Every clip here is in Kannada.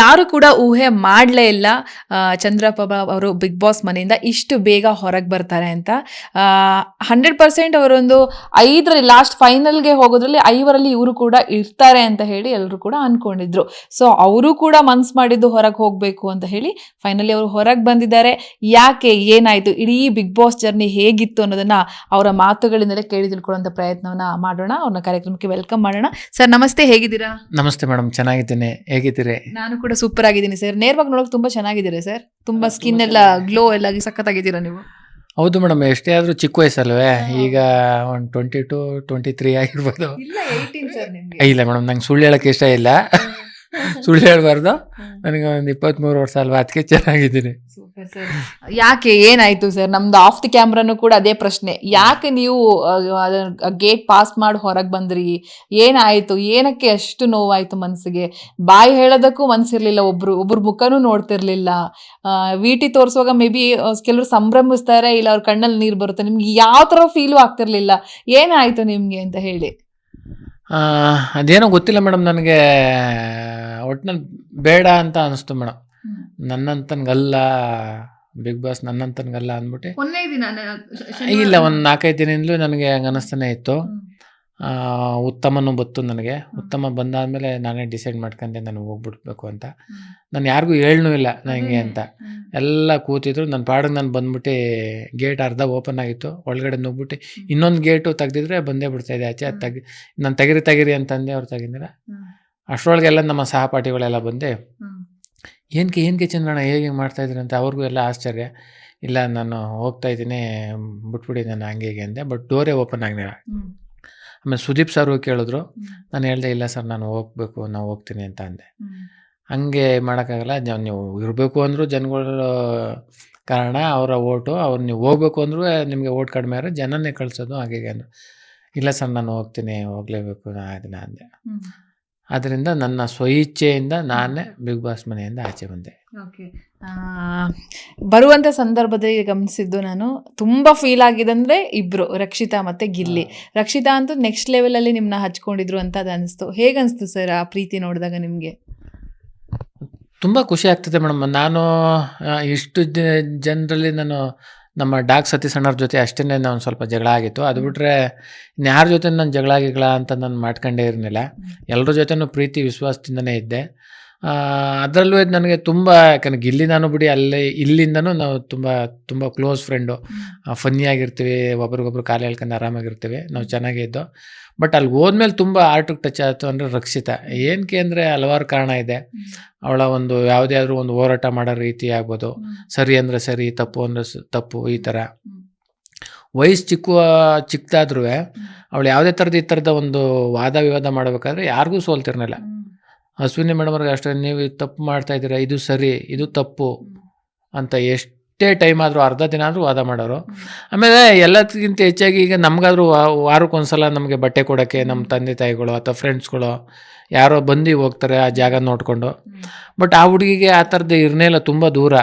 ಯಾರು ಕೂಡ ಊಹೆ ಮಾಡಲೇ ಇಲ್ಲ. ಚಂದ್ರಪ್ಪ ಅವರು ಬಿಗ್ ಬಾಸ್ ಮನೆಯಿಂದ ಇಷ್ಟು ಬೇಗ ಹೊರಗೆ ಬರ್ತಾರೆ ಅಂತ. ಹಂಡ್ರೆಡ್ ಪರ್ಸೆಂಟ್ ಅವರೊಂದು ಐದರಲ್ಲಿ ಲಾಸ್ಟ್ ಫೈನಲ್ಗೆ ಹೋಗೋದ್ರಲ್ಲಿ ಐವರಲ್ಲಿ ಇವರು ಕೂಡ ಇರ್ತಾರೆ ಅಂತ ಹೇಳಿ ಎಲ್ಲರೂ ಕೂಡ ಅಂದ್ಕೊಂಡಿದ್ರು ಸೊ ಅವರು ಕೂಡ ಮನ್ಸು ಮಾಡಿದ್ದು ಹೊರಗೆ ಹೋಗಬೇಕು ಅಂತ ಹೇಳಿ ಫೈನಲಿ ಅವರು ಹೊರಗೆ ಬಂದಿದ್ದಾರೆ. ಯಾಕೆ ಏನಾಯಿತು? ಇಡೀ ಬಿಗ್ ಬಾಸ್ ಜರ್ನಿ ಹೇಗಿತ್ತು ಅನ್ನೋದನ್ನು ಅವರ ಮಾತುಗಳಿಂದಲೇ ಕೇಳಿ ತಿಳ್ಕೊಳ್ಳೋಂಥ ಪ್ರಯತ್ನವನ್ನ ಮಾಡೋಣ. ಅವ್ರನ್ನ ಕಾರ್ಯಕ್ರಮಕ್ಕೆ ವೆಲ್ಕಮ್ ಮಾಡೋಣ. ಸರ್ ನಮಸ್ತೆ. ಹೇಗಿದ್ದೀರಾ? ನಮಸ್ತೆ ಮೇಡಮ್. ಚೆನ್ನಾಗಿದ್ದೀನಿ. ಹೇಗಿದ್ದೀರಿ? ನಾನು ಕೂಡ ಸೂಪರ್ ಆಗಿದ್ದೀನಿ ಸರ್ ನೇರವಾಗಿ ನೋಡೋಕೆ ತುಂಬಾ ಚೆನ್ನಾಗಿದ್ದೀರಾ ಸರ್ ತುಂಬಾ ಸ್ಕಿನ್ ಎಲ್ಲ ಗ್ಲೋ ಎಲ್ಲ ಸಖತ್ತಾಗಿದ್ದೀರಾ ನೀವು? ಹೌದು ಮೇಡಮ್ ಎಷ್ಟೇ ಆದ್ರೂ ಚಿಕ್ಕ ವಯಸ್ಸಲ್ವೇ ಈಗ ಒಂದು ಟ್ವೆಂಟಿ ಟು ಟ್ವೆಂಟಿ ತ್ರೀ ಆಗಿರ್ಬೋದು ಇಲ್ಲ ಮೇಡಮ್ ನಂಗೆ ಸುಳ್ಳು ಹೇಳಕ್ ಇಷ್ಟ ಇಲ್ಲ. ಸುಳ್ಳು ಹೇಳ್ಬಾರ್ದು. ನನಗೆ ಒಂದು ಇಪ್ಪತ್ತ್ಮೂರು ವರ್ಷ ಅಲ್ವಾ ಅದಕ್ಕೆ ಚೆನ್ನಾಗಿದ್ದೀನಿ. ಸರ್ ಯಾಕೆ ಏನಾಯ್ತು ಸರ್ ನಮ್ದು ಆಫ್ ದಿ ಕ್ಯಾಮ್ರಾನು ಕೂಡ ಅದೇ ಪ್ರಶ್ನೆ. ಯಾಕೆ ನೀವು ಗೇಟ್ ಪಾಸ್ ಮಾಡಿ ಹೊರಗೆ ಬಂದ್ರಿ? ಏನಾಯ್ತು? ಏನಕ್ಕೆ ಅಷ್ಟು ನೋವಾಯ್ತು ಮನಸ್ಸಿಗೆ ಬಾಯಿ ಹೇಳೋದಕ್ಕೂ ಮನ್ಸಿರ್ಲಿಲ್ಲ ಒಬ್ರು ಒಬ್ರ ಮುಖನೂ ನೋಡ್ತಿರ್ಲಿಲ್ಲ. ವಿ ಟಿ ತೋರಿಸುವಾಗ ಮೇ ಬಿ ಕೆಲವರು ಸಂಭ್ರಮಿಸ್ತಾರೆ ಇಲ್ಲ ಅವ್ರ ಕಣ್ಣಲ್ಲಿ ನೀರು ಬರುತ್ತೆ. ನಿಮ್ಗೆ ಯಾವ ಥರ ಫೀಲು ಆಗ್ತಿರ್ಲಿಲ್ಲ? ಏನಾಯ್ತು ನಿಮಗೆ ಅಂತ ಹೇಳಿ. ಅದೇನೋ ಗೊತ್ತಿಲ್ಲ ಮೇಡಮ್ ನನಗೆ ಒಟ್ನಲ್ಲಿ ಬೇಡ ಅಂತ ಅನಿಸ್ತು ಮೇಡಮ್ ನನ್ನಂತನ್ಗಲ್ಲ ಬಿಗ್ ಬಾಸ್ ನನ್ನಂತನ್ಗಲ್ಲ ಅಂದ್ಬಿಟ್ಟು. ದಿನ ಇಲ್ಲ ಒಂದು ನಾಲ್ಕೈದು ದಿನದಿಂದಲೂ ನನಗೆ ಹಂಗೆ ಅನಿಸ್ತಾನೆ ಇತ್ತು. ಉತ್ತಮನೂ ಬತ್ತು ನನಗೆ. ಉತ್ತಮ ಬಂದಾದಮೇಲೆ ನಾನೇ ಡಿಸೈಡ್ ಮಾಡ್ಕೊಂಡೆ ನಾನು ಹೋಗ್ಬಿಡ್ಬೇಕು ಅಂತ. ನಾನು ಯಾರಿಗೂ ಹೇಳನೂ ಇಲ್ಲ ನನಗೆ ಅಂತ. ಎಲ್ಲ ಕೂತಿದ್ರು ನನ್ನ ಪಾಡಿಗೆ ನಾನು ಬಂದ್ಬಿಟ್ಟು ಗೇಟ್ ಅರ್ಧ ಓಪನ್ ಆಗಿತ್ತು. ಒಳಗಡೆ ನುಗ್ಬಿಟ್ಟು ಇನ್ನೊಂದು ಗೇಟು ತೆಗ್ದಿದ್ರೆ ಬಂದೇ ಬಿಡ್ತಾ ಇದೆ ಆಚೆ. ಅದು ತೆಗಿ ನಾನು ತೆಗಿರಿ ತೆಗಿರಿ ಅಂತಂದೆ ಅವ್ರು ತೆಗಿದ್ರೆ. ಅಷ್ಟರೊಳಗೆಲ್ಲ ನಮ್ಮ ಸಹಪಾಠಿಗಳೆಲ್ಲ ಬಂದೆ ಏನಕ್ಕೆ ಏನಕ್ಕೆ ಚಂದ್ರಣ್ಣ ಹೇಗೆ ಮಾಡ್ತಾ ಇದ್ರು ಅಂತ ಅವ್ರಿಗೂ ಎಲ್ಲ ಆಶ್ಚರ್ಯ. ಇಲ್ಲ ನಾನು ಹೋಗ್ತಾ ಇದ್ದೀನಿ ಬಿಟ್ಬಿಡಿ ನಾನು ಹಂಗೆ ಹೀಗೆ ಅಂದೆ. ಬಟ್ ಡೋರೇ ಓಪನ್ ಆಗಲಿಲ್ಲ. ಆಮೇಲೆ ಸುದೀಪ್ ಸರ್ ಕೇಳಿದ್ರು ನಾನು ಹೇಳ್ದೆ ಇಲ್ಲ ಸರ್ ನಾನು ಹೋಗ್ಬೇಕು ನಾನು ಹೋಗ್ತೀನಿ ಅಂತ ಅಂದೆ. ಹಂಗೆ ಮಾಡೋಕ್ಕಾಗಲ್ಲ ಜ- ನೀವು ಇರಬೇಕು ಅಂದರೂ ಜನಗಳು ಕಾರಣ ಅವರ ಓಟು ಅವ್ರು ನೀವು ಹೋಗ್ಬೇಕು ಅಂದರೂ ನಿಮಗೆ ಓಟ್ ಕಡಿಮೆ ಆದರೆ ಜನನೇ ಕಳಿಸೋದು ಹಾಗೆ ಅಂದರು. ಇಲ್ಲ ಸರ್ ನಾನು ಹೋಗ್ತೀನಿ ಹೋಗಲೇಬೇಕು ನಾ ಅದನ್ನ ಅಂದೆ. ಅದರಿಂದ ನನ್ನ ಸ್ವಇಚ್ಛೆಯಿಂದ ನಾನೇ ಬಿಗ್ ಬಾಸ್ ಮನೆಯಿಂದ ಆಚೆ ಬಂದೆ. ಓಕೆ. ಬರುವಂತ ಸಂದರ್ಭದಲ್ಲಿ ಗಮನಿಸಿದ್ದು ನಾನು ತುಂಬಾ ಫೀಲ್ ಅಂದರೆ ಇಬ್ರು ರಕ್ಷಿತಾ ಮತ್ತೆ ಗಿಲ್ಲಿ. ರಕ್ಷಿತಾ ಅಂತೂ ನೆಕ್ಸ್ಟ್ ಲೆವೆಲಲ್ಲಿ ಅಲ್ಲಿ ನಿಮ್ನ ಹಚ್ಕೊಂಡಿದ್ರು ಅಂತ ಅದು ಅನಿಸ್ತು. ಹೇಗೆ ಅನಿಸ್ತು ಸರ್ ಆ ಪ್ರೀತಿ ನೋಡಿದಾಗ ನಿಮಗೆ? ತುಂಬ ಖುಷಿ ಆಗ್ತದೆ ಮೇಡಮ್. ನಾನು ಇಷ್ಟು ಜನರಲ್ಲಿ ನಾನು ನಮ್ಮ ಡಾಕ್ ಸತೀಶ್ ಅಣ್ಣವ್ರ ಜೊತೆ ಅಷ್ಟೇ ನಾನು ಸ್ವಲ್ಪ ಜಗಳ ಆಗಿತ್ತು. ಅದು ಬಿಟ್ಟರೆ ಇನ್ಯಾರ ಜೊತೆ ನಾನು ಜಗಳ ಗಿಗಳ ಅಂತ ನಾನು ಮಾಡ್ಕೊಂಡೇ ಇರಲಿಲ್ಲ. ಎಲ್ಲರ ಜೊತೆನೂ ಪ್ರೀತಿ ವಿಶ್ವಾಸದಿಂದನೇ ಇದ್ದೆ. ಅದರಲ್ಲೂ ನನಗೆ ತುಂಬ ಯಾಕಂದ್ರೆ ಇಲ್ಲಿ ನಾನು ಬಿಡಿ ಅಲ್ಲಿ ಇಲ್ಲಿಂದನೂ ನಾವು ತುಂಬ ತುಂಬ ಕ್ಲೋಸ್ ಫ್ರೆಂಡು ಫನ್ನಿಯಾಗಿರ್ತೀವಿ ಒಬ್ರಿಗೊಬ್ರು ಕಾಲು ಹೇಳ್ಕೊಂಡು ಆರಾಮಾಗಿರ್ತೀವಿ ನಾವು ಚೆನ್ನಾಗೇ ಇದ್ದು. ಬಟ್ ಅಲ್ಲಿ ಹೋದ್ಮೇಲೆ ತುಂಬ ಆರ್ಟಿಗೆ ಟಚ್ ಆಯಿತು ಅಂದರೆ ರಕ್ಷಿತ. ಏನಕ್ಕೆ ಅಂದರೆ ಹಲವಾರು ಕಾರಣ ಇದೆ. ಅವಳ ಒಂದು ಯಾವುದೇ ಆದರೂ ಒಂದು ಹೋರಾಟ ಮಾಡೋ ರೀತಿ ಆಗ್ಬೋದು. ಸರಿ ಅಂದರೆ ಸರಿ ತಪ್ಪು ಅಂದರೆ ಸ- ತಪ್ಪು ಈ ಥರ. ವಯಸ್ಸು ಚಿಕ್ಕ ಚಿಕ್ಕದಾದ್ರೂ ಅವಳು ಯಾವುದೇ ಥರದ ಈ ಥರದ ಒಂದು ವಾದ ವಿವಾದ ಮಾಡಬೇಕಾದ್ರೆ ಯಾರಿಗೂ ಸೋಲ್ತಿರ್ಲಿಲ್ಲ. ಅಶ್ವಿನಿ ಮೇಡಮ್ ಅವ್ರಿಗೆ ಅಷ್ಟೇ ನೀವು ತಪ್ಪು ಮಾಡ್ತಾ ಇದ್ದೀರಾ ಇದು ಸರಿ ಇದು ತಪ್ಪು ಅಂತ ಎಷ್ಟೇ ಟೈಮ್ ಆದರೂ ಅರ್ಧ ದಿನ ಆದರೂ ವಾದ ಮಾಡೋರು. ಆಮೇಲೆ ಎಲ್ಲದಕ್ಕಿಂತ ಹೆಚ್ಚಾಗಿ ಈಗ ನಮಗಾದರೂ ವಾರಕ್ಕೊಂದ್ಸಲ ನಮಗೆ ಬಟ್ಟೆ ಕೊಡೋಕ್ಕೆ ನಮ್ಮ ತಂದೆ ತಾಯಿಗಳು ಅಥವಾ ಫ್ರೆಂಡ್ಸ್ಗಳು ಯಾರೋ ಬಂದು ಹೋಗ್ತಾರೆ ಆ ಜಾಗ ನೋಡಿಕೊಂಡು. ಬಟ್ ಆ ಹುಡುಗಿಗೆ ಆ ಥರದ್ದು ಇರನೇ ಇಲ್ಲ ತುಂಬ ದೂರ.